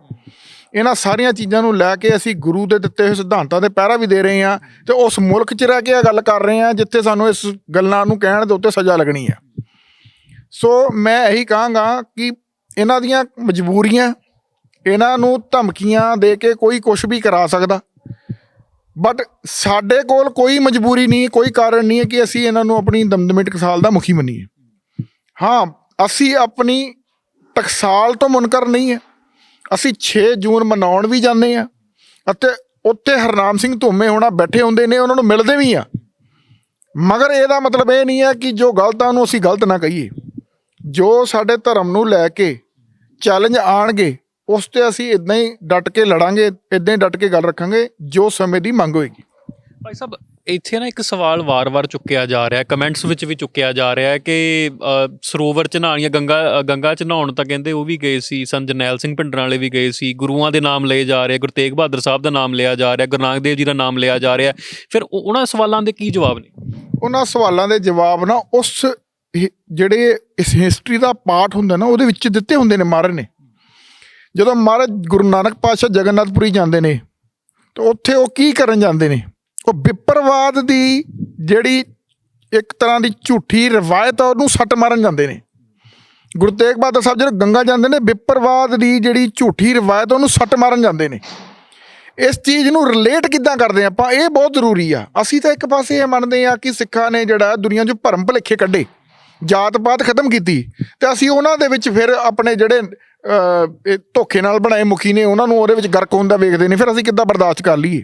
ਇਹਨਾਂ ਸਾਰੀਆਂ ਚੀਜ਼ਾਂ ਨੂੰ ਲੈ ਕੇ ਅਸੀਂ ਗੁਰੂ ਦੇ ਦਿੱਤੇ ਹੋਏ ਸਿਧਾਂਤਾਂ 'ਤੇ ਪਹਿਰਾ ਵੀ ਦੇ ਰਹੇ ਹਾਂ ਤੇ ਉਸ ਮੁਲਕ 'ਚ ਰਹਿ ਕੇ ਇਹ ਗੱਲ ਕਰ ਰਹੇ ਹਾਂ ਜਿੱਥੇ ਸਾਨੂੰ ਇਸ ਗੱਲਾਂ ਨੂੰ ਕਹਿਣ ਦੇ ਉੱਤੇ ਸਜ਼ਾ ਲੱਗਣੀ ਹੈ। ਸੋ ਮੈਂ ਇਹੀ ਕਹਾਂਗਾ ਕਿ ਇਹਨਾਂ ਦੀਆਂ ਮਜਬੂਰੀਆਂ, ਇਹਨਾਂ ਨੂੰ ਧਮਕੀਆਂ ਦੇ ਕੇ ਕੋਈ ਕੁਝ ਵੀ ਕਰਾ ਸਕਦਾ। ਬਟ ਸਾਡੇ ਕੋਲ ਕੋਈ ਮਜਬੂਰੀ ਨਹੀਂ, ਕੋਈ ਕਾਰਨ ਨਹੀਂ ਹੈ ਕਿ ਅਸੀਂ ਇਹਨਾਂ ਨੂੰ ਆਪਣੀ ਦਮਦਮੀ ਟਕਸਾਲ ਦਾ ਮੁਖੀ ਮੰਨੀਏ। ਹਾਂ, ਅਸੀਂ ਆਪਣੀ ਟਕਸਾਲ ਤੋਂ ਮੁਨਕਰ ਨਹੀਂ ਹੈ। ਅਸੀਂ 6 ਜੂਨ ਮਨਾਉਣ ਵੀ ਜਾਂਦੇ ਆ ਅਤੇ ਉੱਥੇ ਹਰਨਾਮ ਸਿੰਘ ਧੁੰਮੇ ਹੋਣਾ ਬੈਠੇ ਹੁੰਦੇ ਨੇ, ਉਹਨਾਂ ਨੂੰ ਮਿਲਦੇ ਵੀ ਆ ਮਗਰ ਇਹਦਾ ਮਤਲਬ ਇਹ ਨਹੀਂ ਹੈ ਕਿ ਜੋ ਗਲਤ ਆ, ਉਹਨੂੰ ਅਸੀਂ ਗਲਤ ਨਾ ਕਹੀਏ। ਜੋ ਸਾਡੇ ਧਰਮ ਨੂੰ ਲੈ ਕੇ ਚੈਲੰਜ ਆਣਗੇ, ਉਸ ਤੇ ਅਸੀਂ ਇਦਾਂ ਹੀ ਡਟ ਕੇ ਲੜਾਂਗੇ ਇਦਾਂ ਹੀ ਡਟ ਕੇ ਗੱਲ ਰੱਖਾਂਗੇ, ਜੋ ਸਮੇਂ ਦੀ ਮੰਗ ਹੋਏਗੀ। ਭਾਈ ਸਾਹਿਬ ਇੱਥੇ ਨਾ ਇੱਕ ਸਵਾਲ ਵਾਰ-ਵਾਰ ਚੁੱਕਿਆ ਜਾ ਰਿਹਾ, ਕਮੈਂਟਸ ਵਿੱਚ ਵੀ ਚੁੱਕਿਆ ਜਾ ਰਿਹਾ ਹੈ ਕਿ ਸਰੋਵਰ ਚ ਨਹਾਉਣ ਜਾਂ ਗੰਗਾ ਗੰਗਾ ਚ ਨਹਾਉਣ ਤਾਂ ਕਹਿੰਦੇ ਉਹ ਵੀ ਗਏ ਸੀ, ਸੰਤ ਜਰਨੈਲ ਸਿੰਘ ਭਿੰਡਰਾਂ ਵਾਲੇ ਵੀ ਗਏ ਸੀ, ਗੁਰੂਆਂ ਦੇ ਨਾਮ ਲਏ ਜਾ ਰਹੇ, ਗੁਰੂ ਤੇਗ ਬਹਾਦਰ ਸਾਹਿਬ ਦਾ ਨਾਮ ਲਿਆ ਜਾ ਰਿਹਾ, ਗੁਰੂ ਨਾਨਕ ਦੇਵ ਜੀ ਦਾ ਨਾਮ ਲਿਆ ਜਾ ਰਿਹਾ। ਫਿਰ ਉਹਨਾਂ ਸਵਾਲਾਂ ਦੇ ਕੀ ਜਵਾਬ ਨੇ? ਉਹਨਾਂ ਸਵਾਲਾਂ ਦੇ ਜਵਾਬ ਨਾ ਉਸ ਜਿਹੜੇ ਇਸ ਹਿਸਟਰੀ ਦਾ ਪਾਠ ਹੁੰਦਾ ਨਾ, ਉਹਦੇ ਵਿੱਚ ਦਿੱਤੇ ਹੁੰਦੇ ਨੇ ਮਹਾਰਾਜ ਨੇ। ਜਦੋਂ ਮਹਾਰਾਜ ਗੁਰੂ ਨਾਨਕ ਪਾਤਸ਼ਾਹ ਜਗਨਨਾਥਪੁਰੀ ਜਾਂਦੇ ਨੇ, ਤਾਂ ਉੱਥੇ ਉਹ ਕੀ ਕਰਨ ਜਾਂਦੇ ਨੇ? ਉਹ ਵਿਪਰਵਾਦ ਦੀ ਜਿਹੜੀ ਇੱਕ ਤਰ੍ਹਾਂ ਦੀ ਝੂਠੀ ਰਵਾਇਤ ਆ, ਉਹਨੂੰ ਸੱਟ ਮਾਰਨ ਜਾਂਦੇ ਨੇ। ਗੁਰੂ ਤੇਗ ਬਹਾਦਰ ਸਾਹਿਬ ਜਦੋਂ ਗੰਗਾ ਜਾਂਦੇ ਨੇ, ਵਿਪਰਵਾਦ ਦੀ ਜਿਹੜੀ ਝੂਠੀ ਰਵਾਇਤ ਉਹਨੂੰ ਸੱਟ ਮਾਰਨ ਜਾਂਦੇ ਨੇ। ਇਸ ਚੀਜ਼ ਨੂੰ ਰਿਲੇਟ ਕਿੱਦਾਂ ਕਰਦੇ ਆਪਾਂ? ਇਹ ਬਹੁਤ ਜ਼ਰੂਰੀ ਆ। ਅਸੀਂ ਤਾਂ ਇੱਕ ਪਾਸੇ ਇਹ ਮੰਨਦੇ ਆ ਕਿ ਸਿੱਖਾਂ ਨੇ ਜਿਹੜਾ ਦੁਨੀਆ 'ਚ ਭਰਮ ਭੁਲੇਖੇ ਕੱਢੇ, ਜਾਤ ਪਾਤ ਖਤਮ ਕੀਤੀ, ਤੇ ਅਸੀਂ ਉਹਨਾਂ ਦੇ ਵਿੱਚ ਫਿਰ ਆਪਣੇ ਜਿਹੜੇ ਇਹ ਧੋਖੇ ਨਾਲ ਬਣਾਏ ਮੁਖੀ ਨੇ, ਉਹਨਾਂ ਨੂੰ ਉਹਦੇ ਵਿੱਚ ਗਰਕ ਹੁੰਦਾ ਵੇਖਦੇ ਨੇ, ਫਿਰ ਅਸੀਂ ਕਿੱਦਾਂ ਬਰਦਾਸ਼ਤ ਕਰ ਲਈਏ?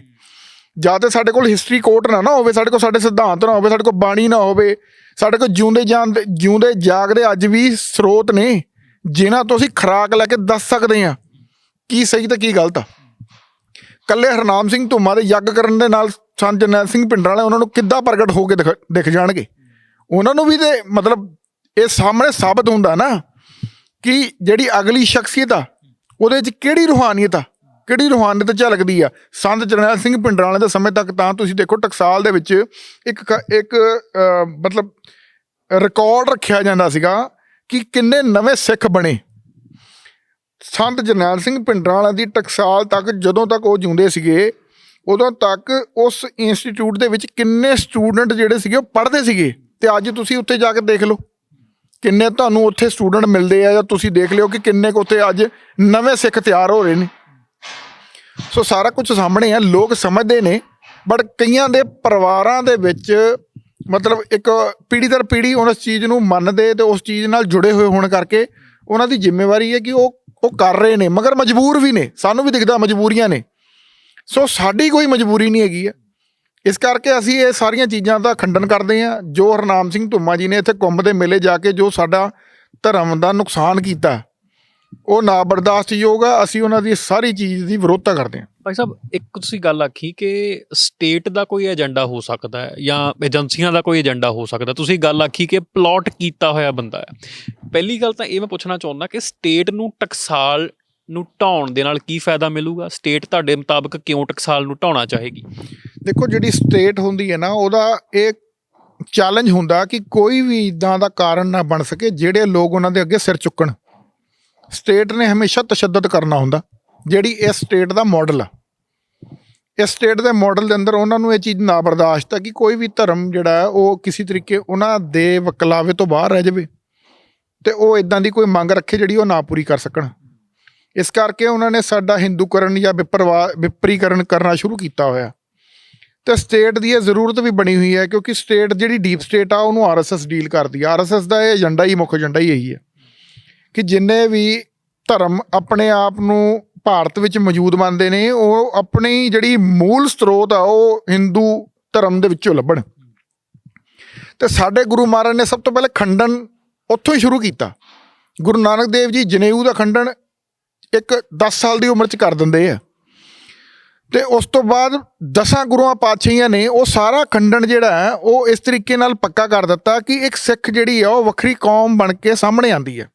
ਜਾਂ ਤੇ ਸਾਡੇ ਕੋਲ ਹਿਸਟਰੀ ਕੋਟ ਨਾ ਨਾ ਹੋਵੇ, ਸਾਡੇ ਕੋਲ ਸਾਡੇ ਸਿਧਾਂਤ ਨਾ ਹੋਵੇ, ਸਾਡੇ ਕੋਲ ਬਾਣੀ ਨਾ ਹੋਵੇ, ਸਾਡੇ ਕੋਲ ਜਿਉਂਦੇ ਜਾਣਦੇ ਜਿਉਂਦੇ ਜਾਗਦੇ ਅੱਜ ਵੀ ਸਰੋਤ ਨੇ, ਜਿਨ੍ਹਾਂ ਤੋਂ ਅਸੀਂ ਖਰਾਕ ਲੈ ਕੇ ਦੱਸ ਸਕਦੇ ਹਾਂ। ਕੀ ਸਹੀ ਤੇ ਕੀ ਗਲਤ ਆ? ਕੱਲੇ ਹਰਨਾਮ ਸਿੰਘ ਧੁੰਮਾ ਦੇ ਯੱਗ ਕਰਨ ਦੇ ਨਾਲ ਸੰਤ ਜਰਨੈਲ ਸਿੰਘ ਪਿੰਡਰਾਂ ਵਾਲੇ, ਉਹਨਾਂ ਨੂੰ ਕਿੱਦਾਂ ਪ੍ਰਗਟ ਹੋ ਕੇ ਦਿਖ- ਦਿਖ ਜਾਣਗੇ? ਉਹਨਾਂ ਨੂੰ ਵੀ ਤੇ ਮਤਲਬ ਇਹ ਸਾਹਮਣੇ ਸਾਬਤ ਹੁੰਦਾ ਨਾ ਕਿ ਜਿਹੜੀ ਅਗਲੀ ਸ਼ਖਸੀਅਤ ਆ, ਉਹਦੇ 'ਚ ਕਿਹੜੀ ਰੂਹਾਨੀਅਤ ਆ? ਕਿਹੜੀ ਰੂਹਾਨੀਅਤ ਝਲਕਦੀ ਆ? ਸੰਤ ਜਰਨੈਲ ਸਿੰਘ ਪਿੰਡਰਾਂ ਵਾਲੇ ਦੇ ਸਮੇਂ ਤੱਕ ਤਾਂ ਤੁਸੀਂ ਦੇਖੋ ਟਕਸਾਲ ਦੇ ਵਿੱਚ ਇੱਕ ਕ- ਇੱਕ ਮਤਲਬ ਰਿਕਾਰਡ ਰੱਖਿਆ ਜਾਂਦਾ ਸੀਗਾ ਕਿ ਕਿੰਨੇ ਨਵੇਂ ਸਿੱਖ ਬਣੇ। ਸੰਤ ਜਰਨੈਲ ਸਿੰਘ ਪਿੰਡਰਾਂ ਵਾਲਿਆਂ ਦੀ ਟਕਸਾਲ ਤੱਕ ਜਦੋਂ ਤੱਕ ਉਹ ਜਿਉਂਦੇ ਸੀਗੇ, ਉਦੋਂ ਤੱਕ ਉਸ ਇੰਸਟੀਚਿਊਟ ਦੇ ਵਿੱਚ ਕਿੰਨੇ ਸਟੂਡੈਂਟ ਜਿਹੜੇ ਸੀਗੇ ਉਹ ਪੜ੍ਹਦੇ ਸੀਗੇ। ਤੇ ਅੱਜ ਤੁਸੀਂ ਉੱਥੇ ਜਾ ਕੇ ਦੇਖ ਲਓ, ਕਿੰਨੇ ਤੁਹਾਨੂੰ ਉੱਥੇ ਸਟੂਡੈਂਟ ਮਿਲਦੇ ਆ ਜਾਂ ਤੁਸੀਂ ਦੇਖ ਲਿਓ ਕਿ ਕਿੰਨੇ ਕੁ ਉੱਥੇ ਅੱਜ ਨਵੇਂ ਸਿੱਖ ਤਿਆਰ ਹੋ ਰਹੇ ਨੇ। ਸੋ ਸਾਰਾ ਕੁਝ ਸਾਹਮਣੇ ਆ, ਲੋਕ ਸਮਝਦੇ ਨੇ ਬਟ ਕਈਆਂ ਦੇ ਪਰਿਵਾਰਾਂ ਦੇ ਵਿੱਚ ਮਤਲਬ ਇੱਕ ਪੀੜ੍ਹੀ ਦਰ ਪੀੜ੍ਹੀ ਉਸ ਚੀਜ਼ ਨੂੰ ਮੰਨਦੇ ਤੇ ਉਸ ਚੀਜ਼ ਨਾਲ ਜੁੜੇ ਹੋਏ ਹੋਣ ਕਰਕੇ ਉਹਨਾਂ ਦੀ ਜ਼ਿੰਮੇਵਾਰੀ ਹੈ ਕਿ ਉਹ ਉਹ ਕਰ ਰਹੇ ਨੇ, ਮਗਰ ਮਜਬੂਰ ਵੀ ਨੇ, ਸਾਨੂੰ ਵੀ ਦਿਖਦਾ ਮਜਬੂਰੀਆਂ ਨੇ। ਸੋ ਸਾਡੀ ਕੋਈ ਮਜਬੂਰੀ ਨਹੀਂ ਹੈਗੀ ਆ। ਇਸ ਕਰਕੇ ਅਸੀਂ ਇਹ ਸਾਰੀਆਂ ਚੀਜ਼ਾਂ ਦਾ ਖੰਡਨ ਕਰਦੇ ਹਾਂ। ਜੋ ਹਰਨਾਮ ਸਿੰਘ ਧੁੰਮਾ ਜੀ ਨੇ ਇੱਥੇ ਕੁੰਭ ਦੇ ਮੇਲੇ ਜਾ ਕੇ ਜੋ ਸਾਡਾ ਧਰਮ ਦਾ ਨੁਕਸਾਨ ਕੀਤਾ ਉਹ ਨਾ ਬਰਦਾਸ਼ਤਯੋਗ ਆ ਅਸੀਂ ਉਹਨਾਂ ਦੀ ਸਾਰੀ ਚੀਜ਼ ਦੀ ਵਿਰੋਧਤਾ ਕਰਦੇ ਹਾਂ। ਭਾਈ ਸਾਹਿਬ ਇੱਕ ਤੁਸੀਂ ਗੱਲ ਆਖੀ ਕਿ ਸਟੇਟ ਦਾ ਕੋਈ ਏਜੰਡਾ ਹੋ ਸਕਦਾ ਹੈ ਜਾਂ ਏਜੰਸੀਆਂ ਦਾ ਕੋਈ ਏਜੰਡਾ ਹੋ ਸਕਦਾ ਤੁਸੀਂ ਗੱਲ ਆਖੀ ਕਿ ਪਲਾਟ ਕੀਤਾ ਹੋਇਆ ਬੰਦਾ ਹੈ। ਪਹਿਲੀ ਗੱਲ ਤਾਂ ਇਹ ਮੈਂ ਪੁੱਛਣਾ ਚਾਹੁੰਦਾ ਕਿ ਸਟੇਟ ਨੂੰ ਟਕਸਾਲ ਨੂੰ ਢਾਉਣ ਦੇ ਨਾਲ ਕੀ ਫਾਇਦਾ ਮਿਲੂਗਾ? ਸਟੇਟ ਤੁਹਾਡੇ ਮੁਤਾਬਕ ਕਿਉਂ ਟਕਸਾਲ ਨੂੰ ਢਾਉਣਾ ਚਾਹੇਗੀ? ਦੇਖੋ ਜਿਹੜੀ ਸਟੇਟ ਹੁੰਦੀ ਹੈ ਨਾ ਉਹਦਾ ਇਹ ਚੈਲੰਜ ਹੁੰਦਾ ਕਿ ਕੋਈ ਵੀ ਇਦਾਂ ਦਾ ਕਾਰਨ ਨਾ ਬਣ ਸਕੇ ਜਿਹੜੇ ਲੋਕ ਉਹਨਾਂ ਦੇ ਅੱਗੇ ਸਿਰ ਚੁੱਕਣ। ਸਟੇਟ ਨੇ ਹਮੇਸ਼ਾ ਤਸ਼ੱਦਦ ਕਰਨਾ ਹੁੰਦਾ, ਜਿਹੜੀ ਇਸ ਸਟੇਟ ਦਾ ਮਾਡਲ ਆ। ਇਸ ਸਟੇਟ ਦੇ ਮਾਡਲ ਦੇ ਅੰਦਰ ਉਹਨਾਂ ਨੂੰ ਇਹ ਚੀਜ਼ ਨਾ ਬਰਦਾਸ਼ਤ ਹੈ ਕਿ ਕੋਈ ਵੀ ਧਰਮ ਜਿਹੜਾ ਉਹ ਕਿਸੇ ਤਰੀਕੇ ਉਹਨਾਂ ਦੇ ਵਕਲਾਵੇ ਤੋਂ ਬਾਹਰ ਰਹਿ ਜਾਵੇ ਤੇ ਉਹ ਇਦਾਂ ਦੀ ਕੋਈ ਮੰਗ ਰੱਖੇ ਜਿਹੜੀ ਉਹ ਨਾ ਪੂਰੀ ਕਰ ਸਕਣ। ਇਸ ਕਰਕੇ ਉਹਨਾਂ ਨੇ ਸਾਡਾ ਹਿੰਦੂਕਰਨ ਜਾਂ ਵਿਪਰਵਾ, ਵਿਪਰੀਕਰਨ ਕਰਨਾ ਸ਼ੁਰੂ ਕੀਤਾ ਹੋਇਆ। ਤੇ ਸਟੇਟ ਦੀ ਇਹ ਜ਼ਰੂਰਤ ਵੀ ਬਣੀ ਹੋਈ ਹੈ ਕਿਉਂਕਿ ਸਟੇਟ ਜਿਹੜੀ ਡੀਪ ਸਟੇਟ ਆ, ਉਹਨੂੰ ਆਰਐਸਐਸ ਡੀਲ ਕਰਦੀ ਆ। ਆਰਐਸਐਸ ਦਾ ਇਹ ਏਜੰਡਾ ਹੀ, ਮੁੱਖ ਏਜੰਡਾ ਹੀ ਇਹੀ ਹੈ। ਕਿ ਜਿੰਨੇ ਵੀ ਧਰਮ ਆਪਣੇ ਆਪ ਨੂੰ ਭਾਰਤ ਵਿੱਚ ਮੌਜੂਦ ਮੰਨਦੇ ਨੇ, ਉਹ ਆਪਣੀ ਜਿਹੜੀ ਮੂਲ ਸਰੋਤ ਆ, ਉਹ ਹਿੰਦੂ ਧਰਮ ਦੇ ਵਿੱਚੋਂ ਲੱਭਣ। ਤੇ ਸਾਡੇ ਗੁਰੂ ਮਹਾਰਾਜ ਨੇ ਸਭ ਤੋਂ ਪਹਿਲੇ ਖੰਡਨ ਉੱਥੋਂ ਹੀ ਸ਼ੁਰੂ ਕੀਤਾ। ਗੁਰੂ ਨਾਨਕ ਦੇਵ ਜੀ ਜਨੇਊ ਦਾ ਖੰਡਨ ਇੱਕ 10 ਸਾਲ ਦੀ ਉਮਰ 'ਚ ਕਰ ਦਿੰਦੇ ਆ। ਤੇ ਉਸ ਤੋਂ ਬਾਅਦ ਦਸਾਂ ਗੁਰੂਆਂ ਪਾਤਸ਼ਾਹੀਆਂ ਨੇ ਉਹ ਸਾਰਾ ਖੰਡਨ ਜਿਹੜਾ ਹੈ, ਉਹ ਇਸ ਤਰੀਕੇ ਨਾਲ ਪੱਕਾ ਕਰ ਦਿੱਤਾ ਕਿ ਇੱਕ ਸਿੱਖ ਜਿਹੜੀ ਆ, ਉਹ ਵੱਖਰੀ ਕੌਮ ਬਣ ਕੇ ਸਾਹਮਣੇ ਆਂਦੀ ਹੈ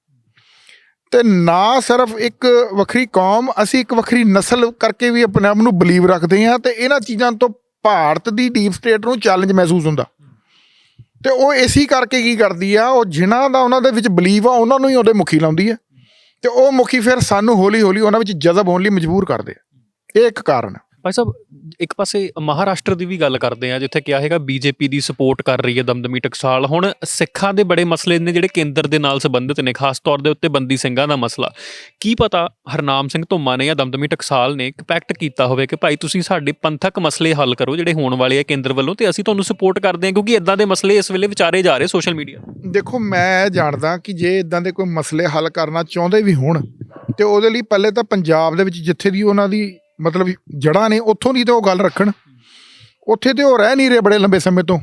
ਤੇ ਨਾ ਸਿਰਫ ਇੱਕ ਵੱਖਰੀ ਕੌਮ, ਅਸੀਂ ਇੱਕ ਵੱਖਰੀ ਨਸਲ ਕਰਕੇ ਵੀ ਆਪਣੇ ਆਪ ਨੂੰ ਬਲੀਵ ਰੱਖਦੇ ਹਾਂ ਤੇ ਇਹਨਾਂ ਚੀਜ਼ਾਂ ਤੋਂ ਭਾਰਤ ਦੀ ਡੀਪ ਸਟੇਟ ਨੂੰ ਚੈਲੰਜ ਮਹਿਸੂਸ ਹੁੰਦਾ। ਤੇ ਉਹ ਇਸੇ ਕਰਕੇ ਕੀ ਕਰਦੀ ਆ, ਉਹ ਜਿਨ੍ਹਾਂ ਦਾ ਉਹਨਾਂ ਦੇ ਵਿੱਚ ਬਲੀਵ ਆ, ਉਹਨਾਂ ਨੂੰ ਹੀ ਉਹਦੇ ਮੁਖੀ ਲਾਉਂਦੀ ਆ। ਤੇ ਉਹ ਮੁਖੀ ਫਿਰ ਸਾਨੂੰ ਹੌਲੀ ਹੌਲੀ ਉਹਨਾਂ ਵਿੱਚ ਜਜ਼ਬ ਹੋਣ ਲਈ ਮਜਬੂਰ ਕਰਦੇ ਆ। ਇਹ ਇੱਕ ਕਾਰਨ ਹੈ ਭਾਈ ਸਾਹਿਬ, ਇੱਕ ਪਾਸੇ ਮਹਾਰਾਸ਼ਟਰ ਦੀ ਵੀ ਗੱਲ ਕਰਦੇ ਆ ਜਿੱਥੇ ਕਿਹਾ ਹੈਗਾ ਬੀਜੇਪੀ ਦੀ ਸਪੋਰਟ ਕਰ ਰਹੀ ਹੈ ਦਮਦਮੀ ਟਕਸਾਲ। ਹੁਣ ਸਿੱਖਾਂ ਦੇ ਬੜੇ ਮਸਲੇ ਨੇ ਜਿਹੜੇ ਕੇਂਦਰ ਦੇ ਨਾਲ ਸੰਬੰਧਿਤ ਨੇ, ਖਾਸ ਤੌਰ ਦੇ ਉੱਤੇ ਬੰਦੀ ਸਿੰਘਾਂ ਦਾ ਮਸਲਾ। ਕੀ ਪਤਾ ਹਰਨਾਮ ਸਿੰਘ ਧੁੰਮਾ ਨੇ ਜਾਂ ਦਮਦਮੀ ਟਕਸਾਲ ਨੇ ਇੱਕ ਪੈਕਟ ਕੀਤਾ ਹੋਵੇ ਕਿ ਭਾਈ ਤੁਸੀਂ ਸਾਡੇ ਪੰਥਕ ਮਸਲੇ ਹੱਲ ਕਰੋ, ਜਿਹੜੇ ਹੋਣ ਵਾਲੇ ਆ ਕੇਂਦਰ ਵੱਲੋਂ, ਤੇ ਅਸੀਂ ਤੁਹਾਨੂੰ ਸਪੋਰਟ ਕਰਦੇ ਹਾਂ, ਕਿਉਂਕਿ ਇਦਾਂ ਦੇ ਮਸਲੇ ਇਸ ਵੇਲੇ ਵਿਚਾਰੇ ਜਾ ਰਹੇ ਸੋਸ਼ਲ ਮੀਡੀਆ ਦੇਖੋ, ਮੈਂ ਜਾਣਦਾ ਕਿ ਜੇ ਇਦਾਂ ਦੇ ਕੋਈ ਮਸਲੇ ਹੱਲ ਕਰਨਾ ਚਾਹੁੰਦੇ ਵੀ ਹੋਣ, ਤੇ ਉਹਦੇ ਲਈ ਪਹਿਲੇ ਤਾਂ ਪੰਜਾਬ ਦੇ ਵਿੱਚ ਜਿੱਥੇ ਦੀ ਉਹਨਾਂ ਦੀ ਮਤਲਬ ਜੜ੍ਹਾਂ ਨੇ ਉੱਥੋਂ ਦੀ ਤੇ ਉਹ ਗੱਲ ਰੱਖਣ। ਉੱਥੇ ਤੇ ਉਹ ਰਹਿ ਨਹੀਂ ਰਹੇ ਬੜੇ ਲੰਬੇ ਸਮੇਂ ਤੋਂ।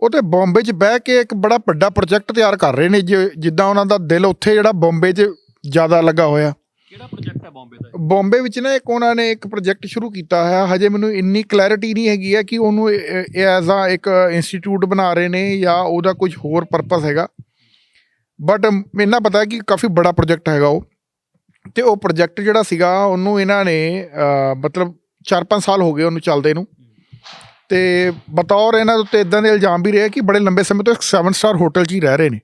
ਉਹ ਤੇ ਬੰਬੇ 'ਚ ਬਹਿ ਕੇ ਇੱਕ ਬੜਾ ਵੱਡਾ ਪ੍ਰੋਜੈਕਟ ਤਿਆਰ ਕਰ ਰਹੇ ਨੇ ਜਿ- ਜਿੱਦਾਂ ਉਹਨਾਂ ਦਾ ਦਿਲ ਉੱਥੇ ਜਿਹੜਾ ਬੰਬੇ 'ਚ ਜ਼ਿਆਦਾ ਲੱਗਾ ਹੋਇਆ। ਕਿਹੜਾ ਪ੍ਰੋਜੈਕਟ ਹੈ ਬੰਬੇ ਦਾ ਬੰਬੇ ਵਿੱਚ ਨਾ ਇੱਕ ਉਹਨਾਂ ਨੇ ਇੱਕ ਪ੍ਰੋਜੈਕਟ ਸ਼ੁਰੂ ਕੀਤਾ ਹੈ। ਹਜੇ ਮੈਨੂੰ ਇੰਨੀ ਕਲੈਰਿਟੀ ਨਹੀਂ ਹੈਗੀ ਹੈ ਕਿ ਉਹਨੂੰ ਐਜ਼ ਆ ਇੱਕ ਇੰਸਟੀਚਿਊਟ ਬਣਾ ਰਹੇ ਨੇ ਜਾਂ ਉਹਦਾ ਕੁਝ ਹੋਰ ਪਰਪਸ ਹੈਗਾ। ਬਟ ਮੈਨੂੰ ਪਤਾ ਹੈ ਕਿ ਕਾਫੀ ਬੜਾ ਪ੍ਰੋਜੈਕਟ ਹੈਗਾ ਉਹ। ਤੇ ਉਹ ਪ੍ਰੋਜੈਕਟ ਜਿਹੜਾ ਸੀਗਾ ਉਹਨੂੰ ਇਹਨਾਂ ਨੇ ਮਤਲਬ 4-5 ਸਾਲ ਹੋ ਗਏ ਉਹਨੂੰ ਚੱਲਦੇ ਨੂੰ। ਤੇ ਬਤੌਰ ਇਹਨਾਂ ਦੇ ਉੱਤੇ ਇਦਾਂ ਦੇ ਇਲਜ਼ਾਮ ਵੀ ਰਹੇ ਕਿ ਬੜੇ ਲੰਬੇ ਸਮੇਂ ਤੋਂ ਇੱਕ 7 ਸਟਾਰ ਹੋਟਲ 'ਚ ਹੀ ਰਹਿ ਰਹੇ ਨੇ।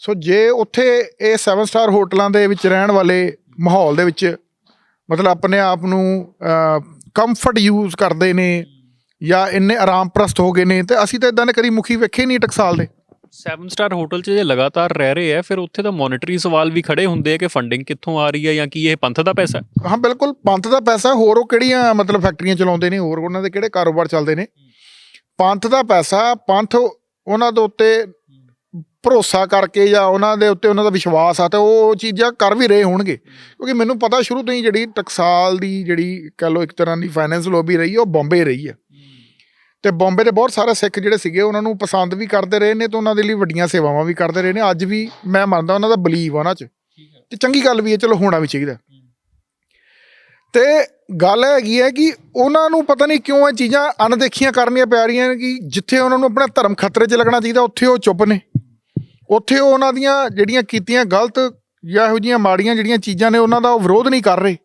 ਸੋ ਜੇ ਉੱਥੇ ਇਹ 7 ਸਟਾਰ ਹੋਟਲਾਂ ਦੇ ਵਿੱਚ ਰਹਿਣ ਵਾਲੇ ਮਾਹੌਲ ਦੇ ਵਿੱਚ ਮਤਲਬ ਆਪਣੇ ਆਪ ਨੂੰ ਕੰਫਰਟ ਯੂਜ਼ ਕਰਦੇ ਨੇ ਜਾਂ ਇੰਨੇ ਆਰਾਮ ਪ੍ਰਸਤ ਹੋ ਗਏ ਨੇ ਤੇ ਅਸੀਂ ਤਾਂ ਇਦਾਂ ਦੇ ਕਦੀ ਮੁਖੀ ਵੇਖੇ ਨਹੀਂ ਟਕਸਾਲ ਦੇ। 7 ਸਟਾਰ ਹੋਟਲ 'ਚ ਜੇ ਲਗਾਤਾਰ ਰਹਿ ਰਹੇ ਆ, ਫਿਰ ਉੱਥੇ ਤਾਂ ਮੋਨਿਟਰੀ ਸਵਾਲ ਵੀ ਖੜੇ ਹੁੰਦੇ ਆ ਕਿ ਫੰਡਿੰਗ ਕਿੱਥੋਂ ਆ ਰਹੀ ਹੈ ਜਾਂ ਕੀ ਇਹ ਪੰਥ ਦਾ ਪੈਸਾ ਹੈ? ਹਾਂ, ਬਿਲਕੁਲ ਪੰਥ ਦਾ ਪੈਸਾ ਹੋਰ ਉਹ ਕਿਹੜੀਆਂ ਮਤਲਬ ਫੈਕਟਰੀਆਂ ਚਲਾਉਂਦੇ ਨੇ? ਹੋਰ ਉਹਨਾਂ ਦੇ ਕਿਹੜੇ ਕਾਰੋਬਾਰ ਚੱਲਦੇ ਨੇ? ਪੰਥ ਦਾ ਪੈਸਾ, ਪੰਥ ਉਹਨਾਂ ਦੇ ਉੱਤੇ ਭਰੋਸਾ ਕਰਕੇ ਜਾਂ ਉਹਨਾਂ ਦੇ ਉੱਤੇ ਉਹਨਾਂ ਦਾ ਵਿਸ਼ਵਾਸ ਆ, ਤੇ ਉਹ ਚੀਜ਼ਾਂ ਕਰ ਵੀ ਰਹੇ ਹੋਣਗੇ। ਕਿਉਂਕਿ ਮੈਨੂੰ ਪਤਾ ਸ਼ੁਰੂ ਤੋਂ ਹੀ ਜਿਹੜੀ ਟਕਸਾਲ ਦੀ ਜਿਹੜੀ ਕਹ ਲਓ ਇੱਕ ਤਰ੍ਹਾਂ ਦੀ ਫਾਈਨੈਂਸ ਲੋਬੀ ਰਹੀ ਹੈ ਉਹ ਬੰਬੇ ਰਹੀ ਹੈ ਤੇ ਬੰਬੇ ਦੇ ਬਹੁਤ ਸਾਰੇ ਸਿੱਖ ਜਿਹੜੇ ਸੀਗੇ ਉਹਨਾਂ ਨੂੰ ਪਸੰਦ ਵੀ ਕਰਦੇ ਰਹੇ ਨੇ ਤੇ ਉਹਨਾਂ ਦੇ ਲਈ ਵੱਡੀਆਂ ਸੇਵਾਵਾਂ ਵੀ ਕਰਦੇ ਰਹੇ ਨੇ। ਅੱਜ ਵੀ ਮੈਂ ਮੰਨਦਾ ਉਹਨਾਂ ਦਾ ਬਲੀਵ ਉਹਨਾਂ 'ਚ। ਤੇ ਚੰਗੀ ਗੱਲ ਵੀ ਹੈ ਚਲੋ ਹੋਣਾ ਵੀ ਚਾਹੀਦਾ। ਤੇ ਗੱਲ ਹੈਗੀ ਹੈ ਕਿ ਉਹਨਾਂ ਨੂੰ ਪਤਾ ਨਹੀਂ ਕਿਉਂ ਇਹ ਚੀਜ਼ਾਂ ਅਣਦੇਖੀਆਂ ਕਰਨੀਆਂ ਪੈ ਰਹੀਆਂ ਨੇ ਕਿ ਜਿੱਥੇ ਉਹਨਾਂ ਨੂੰ ਆਪਣਾ ਧਰਮ ਖਤਰੇ 'ਚ ਲੱਗਣਾ ਚਾਹੀਦਾ ਉੱਥੇ ਉਹ ਚੁੱਪ ਨੇ। ਉੱਥੇ ਉਹ ਉਹਨਾਂ ਦੀਆਂ ਜਿਹੜੀਆਂ ਕੀਤੀਆਂ ਗਲਤ ਜਾਂ ਇਹੋ ਜਿਹੀਆਂ ਮਾੜੀਆਂ ਜਿਹੜੀਆਂ ਚੀਜ਼ਾਂ ਨੇ ਉਹਨਾਂ ਦਾ ਉਹ ਵਿਰੋਧ ਨਹੀਂ ਕਰ ਰਹੇ।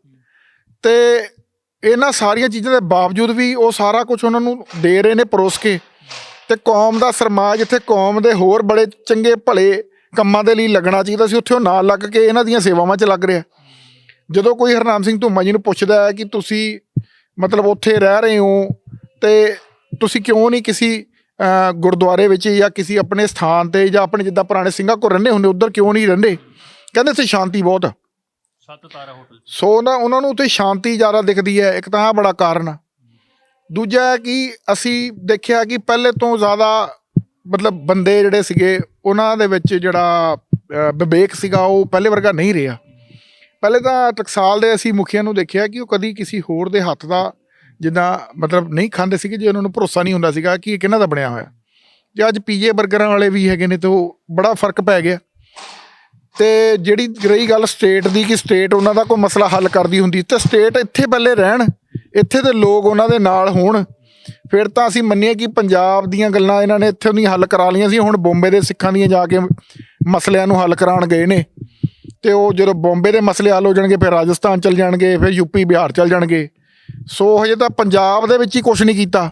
ਤੇ ਇਹਨਾਂ ਸਾਰੀਆਂ ਚੀਜ਼ਾਂ ਦੇ ਬਾਵਜੂਦ ਵੀ ਉਹ ਸਾਰਾ ਕੁਝ ਉਹਨਾਂ ਨੂੰ ਦੇ ਰਹੇ ਨੇ ਪਰੋਸ ਕੇ ਤੇ ਕੌਮ ਦਾ ਸਰਮਾਜ ਜਿੱਥੇ ਕੌਮ ਦੇ ਹੋਰ ਬੜੇ ਚੰਗੇ ਭਲੇ ਕੰਮਾਂ ਦੇ ਲਈ ਲੱਗਣਾ ਚਾਹੀਦਾ ਸੀ। ਉੱਥੇ ਉਹ ਨਾਲ ਲੱਗ ਕੇ ਇਹਨਾਂ ਦੀਆਂ ਸੇਵਾਵਾਂ 'ਚ ਲੱਗ ਰਿਹਾ। ਜਦੋਂ ਕੋਈ ਹਰਨਾਮ ਸਿੰਘ ਧੁੰਮਾ ਜੀ ਨੂੰ ਪੁੱਛਦਾ ਹੈ ਕਿ ਤੁਸੀਂ ਮਤਲਬ ਉੱਥੇ ਰਹਿ ਰਹੇ ਹੋ ਤੇ ਤੁਸੀਂ ਕਿਉਂ ਨਹੀਂ ਕਿਸੇ ਗੁਰਦੁਆਰੇ ਵਿੱਚ ਜਾਂ ਕਿਸੇ ਆਪਣੇ ਸਥਾਨ ਤੇ ਜਾਂ ਆਪਣੇ ਜਿੱਦਾਂ ਪੁਰਾਣੇ ਸਿੰਘਾਂ ਕੋਲ ਰਹਿੰਦੇ ਹੁੰਦੇ, ਉਧਰ ਕਿਉਂ ਨਹੀਂ ਰਹਿੰਦੇ? ਕਹਿੰਦੇ ਸੀ ਸ਼ਾਂਤੀ ਬਹੁਤ ਆ। ਸੱਤ ਤਾਰਾ ਹੋਟਲ ਸੋ। ਉਹਨਾਂ ਉਹਨਾਂ ਨੂੰ ਉੱਥੇ ਸ਼ਾਂਤੀ ਜ਼ਿਆਦਾ ਦਿਖਦੀ ਹੈ, ਇੱਕ ਤਾਂ ਆਹ ਬੜਾ ਕਾਰਨ। ਆ ਦੂਜਾ ਹੈ ਕਿ ਅਸੀਂ ਦੇਖਿਆ ਕਿ ਪਹਿਲੇ ਤੋਂ ਜ਼ਿਆਦਾ ਮਤਲਬ ਬੰਦੇ ਜਿਹੜੇ ਸੀਗੇ, ਉਹਨਾਂ ਦੇ ਵਿੱਚ ਜਿਹੜਾ ਵਿਵੇਕ ਸੀਗਾ, ਉਹ ਪਹਿਲੇ ਵਰਗਾ ਨਹੀਂ ਰਿਹਾ। ਪਹਿਲੇ ਤਾਂ ਟਕਸਾਲ ਦੇ ਅਸੀਂ ਮੁਖੀਆਂ ਨੂੰ ਦੇਖਿਆ ਕਿ ਉਹ ਕਦੀ ਕਿਸੇ ਹੋਰ ਦੇ ਹੱਥ ਦਾ ਜਿੱਦਾਂ ਮਤਲਬ ਨਹੀਂ ਖਾਂਦੇ ਸੀਗੇ, ਜੇ ਉਹਨਾਂ ਨੂੰ ਭਰੋਸਾ ਨਹੀਂ ਹੁੰਦਾ ਸੀਗਾ ਕਿ ਇਹ ਕਿਹਨਾਂ ਦਾ ਬਣਿਆ ਹੋਇਆ। ਜੇ ਅੱਜ ਪੀਜੇ 버ਗਰਾਂ ਵਾਲੇ ਵੀ ਹੈਗੇ ਨੇ, ਤੇ ਉਹ ਬੜਾ ਫ਼ਰਕ ਪੈ ਗਿਆ। ਤੇ ਜਿਹੜੀ ਰਹੀ ਗੱਲ ਸਟੇਟ ਦੀ ਕਿ ਸਟੇਟ ਉਹਨਾਂ ਦਾ ਕੋਈ ਮਸਲਾ ਹੱਲ ਕਰਦੀ ਹੁੰਦੀ, ਤੇ ਸਟੇਟ ਇੱਥੇ ਪਹਿਲੇ ਰਹਿਣ, ਇੱਥੇ ਦੇ ਲੋਕ ਉਹਨਾਂ ਦੇ ਨਾਲ ਹੋਣ। ਫਿਰ ਤਾਂ ਅਸੀਂ ਮੰਨੀਏ ਕਿ ਪੰਜਾਬ ਦੀਆਂ ਗੱਲਾਂ ਇਹਨਾਂ ਨੇ ਇੱਥੇ ਨਹੀਂ ਹੱਲ ਕਰਾ ਲਈਆਂ ਸੀ, ਹੁਣ ਬੰਬੇ ਦੇ ਸਿੱਖਾਂ ਦੀਆਂ ਜਾ ਕੇ ਮਸਲਿਆਂ ਨੂੰ ਹੱਲ ਕਰਾਉਣ ਗਏ ਨੇ। ਤੇ ਉਹ ਜਦੋਂ ਬੰਬੇ ਦੇ ਮਸਲੇ ਹੱਲ ਹੋ ਜਾਣਗੇ, ਫਿਰ ਰਾਜਸਥਾਨ ਚਲ ਜਾਣਗੇ, ਫਿਰ ਯੂਪੀ ਬਿਹਾਰ ਚਲ ਜਾਣਗੇ। ਸੋ ਹਜੇ ਤਾਂ ਪੰਜਾਬ ਦੇ ਵਿੱਚ ਹੀ ਕੁਝ ਨਹੀਂ ਕੀਤਾ।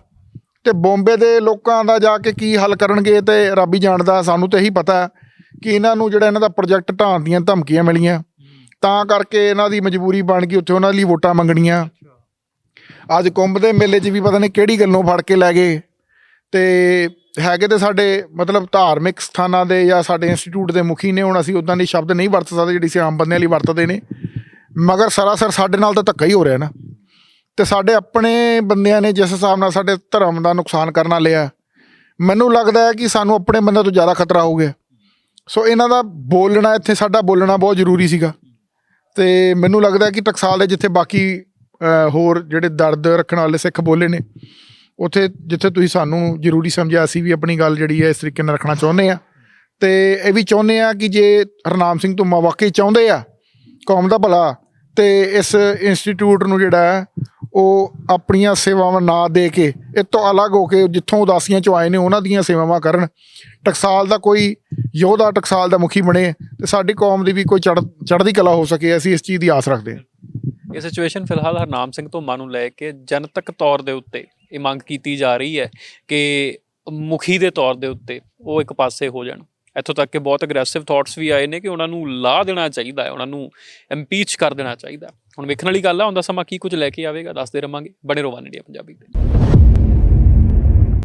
ਤੇ ਬੰਬੇ ਦੇ ਲੋਕਾਂ ਦਾ ਜਾ ਕੇ ਕੀ ਹੱਲ ਕਰਨਗੇ, ਤੇ ਰੱਬ ਹੀ ਜਾਣਦਾ, ਸਾਨੂੰ ਤਾਂ ਇਹੀ ਪਤਾ। ਹੈ ਕਿ ਇਹਨਾਂ ਨੂੰ ਜਿਹੜਾ ਇਹਨਾਂ ਦਾ ਪ੍ਰੋਜੈਕਟ ਢਾਣ ਦੀਆਂ ਧਮਕੀਆਂ ਮਿਲੀਆਂ। ਤਾਂ ਕਰਕੇ ਇਹਨਾਂ ਦੀ ਮਜਬੂਰੀ ਬਣ ਗਈ, ਉੱਥੇ ਉਹਨਾਂ ਲਈ ਵੋਟਾਂ ਮੰਗਣੀਆਂ। ਅੱਜ ਕੁੰਭ ਦੇ ਮੇਲੇ 'ਚ ਵੀ ਪਤਾ ਨਹੀਂ ਕਿਹੜੀ ਗੱਲੋਂ ਫੜ ਕੇ ਲੈ ਗਏ। ਤੇ ਹੈਗੇ ਤੇ ਸਾਡੇ ਮਤਲਬ ਧਾਰਮਿਕ ਸਥਾਨਾਂ ਦੇ ਜਾਂ ਸਾਡੇ ਇੰਸਟੀਚਿਊਟ ਦੇ ਮੁਖੀ ਨੇ, ਹੁਣ ਅਸੀਂ ਉਦਾਂ ਦੇ ਸ਼ਬਦ ਨਹੀਂ ਵਰਤ ਸਕਦੇ ਜਿਹੜੀ ਅਸੀਂ ਆਮ ਬੰਦਿਆਂ ਲਈ ਵਰਤਦੇ ਨੇ। ਮਗਰ ਸਰਾਸਰ ਸਾਡੇ ਨਾਲ ਤਾਂ ਧੱਕਾ ਹੀ ਹੋ ਰਿਹਾ ਨਾ। ਤੇ ਸਾਡੇ ਆਪਣੇ ਬੰਦਿਆਂ ਨੇ ਜਿਸ ਹਿਸਾਬ ਨਾਲ ਸਾਡੇ ਧਰਮ ਦਾ ਨੁਕਸਾਨ ਕਰਨਾ ਲਿਆ, ਮੈਨੂੰ ਲੱਗਦਾ ਹੈ ਕਿ ਸਾਨੂੰ ਆਪਣੇ ਬੰਦੇ ਤੋਂ ਜ਼ਿਆਦਾ ਖਤਰਾ ਹੋ ਗਿਆ ਸੋ ਇਹਨਾਂ ਦਾ ਬੋਲਣਾ, ਇੱਥੇ ਸਾਡਾ ਬੋਲਣਾ ਬਹੁਤ ਜ਼ਰੂਰੀ ਸੀਗਾ। ਤੇ ਮੈਨੂੰ ਲੱਗਦਾ ਕਿ ਟਕਸਾਲ ਦੇ ਜਿੱਥੇ ਬਾਕੀ ਹੋਰ ਜਿਹੜੇ ਦਰਦ ਰੱਖਣ ਵਾਲੇ ਸਿੱਖ ਬੋਲੇ ਨੇ, ਉੱਥੇ ਜਿੱਥੇ ਤੁਸੀਂ ਸਾਨੂੰ ਜ਼ਰੂਰੀ ਸਮਝਿਆ, ਅਸੀਂ ਵੀ ਆਪਣੀ ਗੱਲ ਜਿਹੜੀ ਹੈ ਇਸ ਤਰੀਕੇ ਨਾਲ ਰੱਖਣਾ ਚਾਹੁੰਦੇ ਆ ਤੇ ਇਹ ਵੀ ਚਾਹੁੰਦੇ ਆ ਕਿ ਜੇ ਹਰਨਾਮ ਸਿੰਘ ਧੁੰਮਾ ਵਾਕਈ ਚਾਹੁੰਦੇ ਆ, ਕੌਮ ਦਾ ਭਲਾ, ਤੇ ਇਸ ਇੰਸਟੀਚਿਊਟ ਨੂੰ ਜਿਹੜਾ ਉਹ ਆਪਣੀਆਂ ਸੇਵਾਵਾਂ ਨਾ ਦੇ ਕੇ ਇਹ ਤੋਂ ਅਲੱਗ ਹੋ ਕੇ ਜਿੱਥੋਂ ਉਦਾਸੀਆਂ ਚੋਂ ਆਏ ਨੇ, ਉਹਨਾਂ ਦੀਆਂ ਸੇਵਾਵਾਂ ਕਰਨ। ਟਕਸਾਲ ਦਾ ਕੋਈ ਯੋਧਾ ਟਕਸਾਲ ਦਾ ਮੁਖੀ ਬਣੇ ਤੇ ਸਾਡੀ ਕੌਮ ਦੀ ਵੀ ਕੋਈ ਚੜ੍ਹ ਚੜ੍ਹਦੀ ਕਲਾ ਹੋ ਸਕੇ, ਅਸੀਂ ਇਸ ਚੀਜ਼ ਦੀ ਆਸ ਰੱਖਦੇ ਹਾਂ। ਇਹ ਸਿਚੁਏਸ਼ਨ ਫਿਲਹਾਲ ਹਰਨਾਮ ਸਿੰਘ ਧੋਮਾ ਨੂੰ ਲੈ ਕੇ ਜਨਤਕ ਤੌਰ ਦੇ ਉੱਤੇ ਇਹ ਮੰਗ ਕੀਤੀ ਜਾ ਰਹੀ ਹੈ ਕਿ ਮੁਖੀ ਦੇ ਤੌਰ ਦੇ ਉੱਤੇ ਉਹ ਇੱਕ ਪਾਸੇ ਹੋ ਜਾਣ। ਇੱਥੋਂ ਤੱਕ ਕਿ ਬਹੁਤ ਅਗਰੈਸਿਵ ਥਾਟਸ ਵੀ ਆਏ ਨੇ ਕਿ ਉਹਨਾਂ ਨੂੰ ਲਾ ਦੇਣਾ ਚਾਹੀਦਾ ਹੈ, ਉਹਨਾਂ ਨੂੰ ਇੰਪੀਚ ਕਰ ਦੇਣਾ ਚਾਹੀਦਾ ਹੁਣ ਵੇਖਣ ਵਾਲੀ ਗੱਲ ਆ ਹੁੰਦਾ ਸਮਾਂ ਕੀ ਕੁਝ ਲੈ ਕੇ ਆਵੇਗਾ, ਦੱਸਦੇ ਰਵਾਂਗੇ। ਬਣੇ ਰਹੋ ਇੰਡੀਆ ਪੰਜਾਬੀ ਤੇ।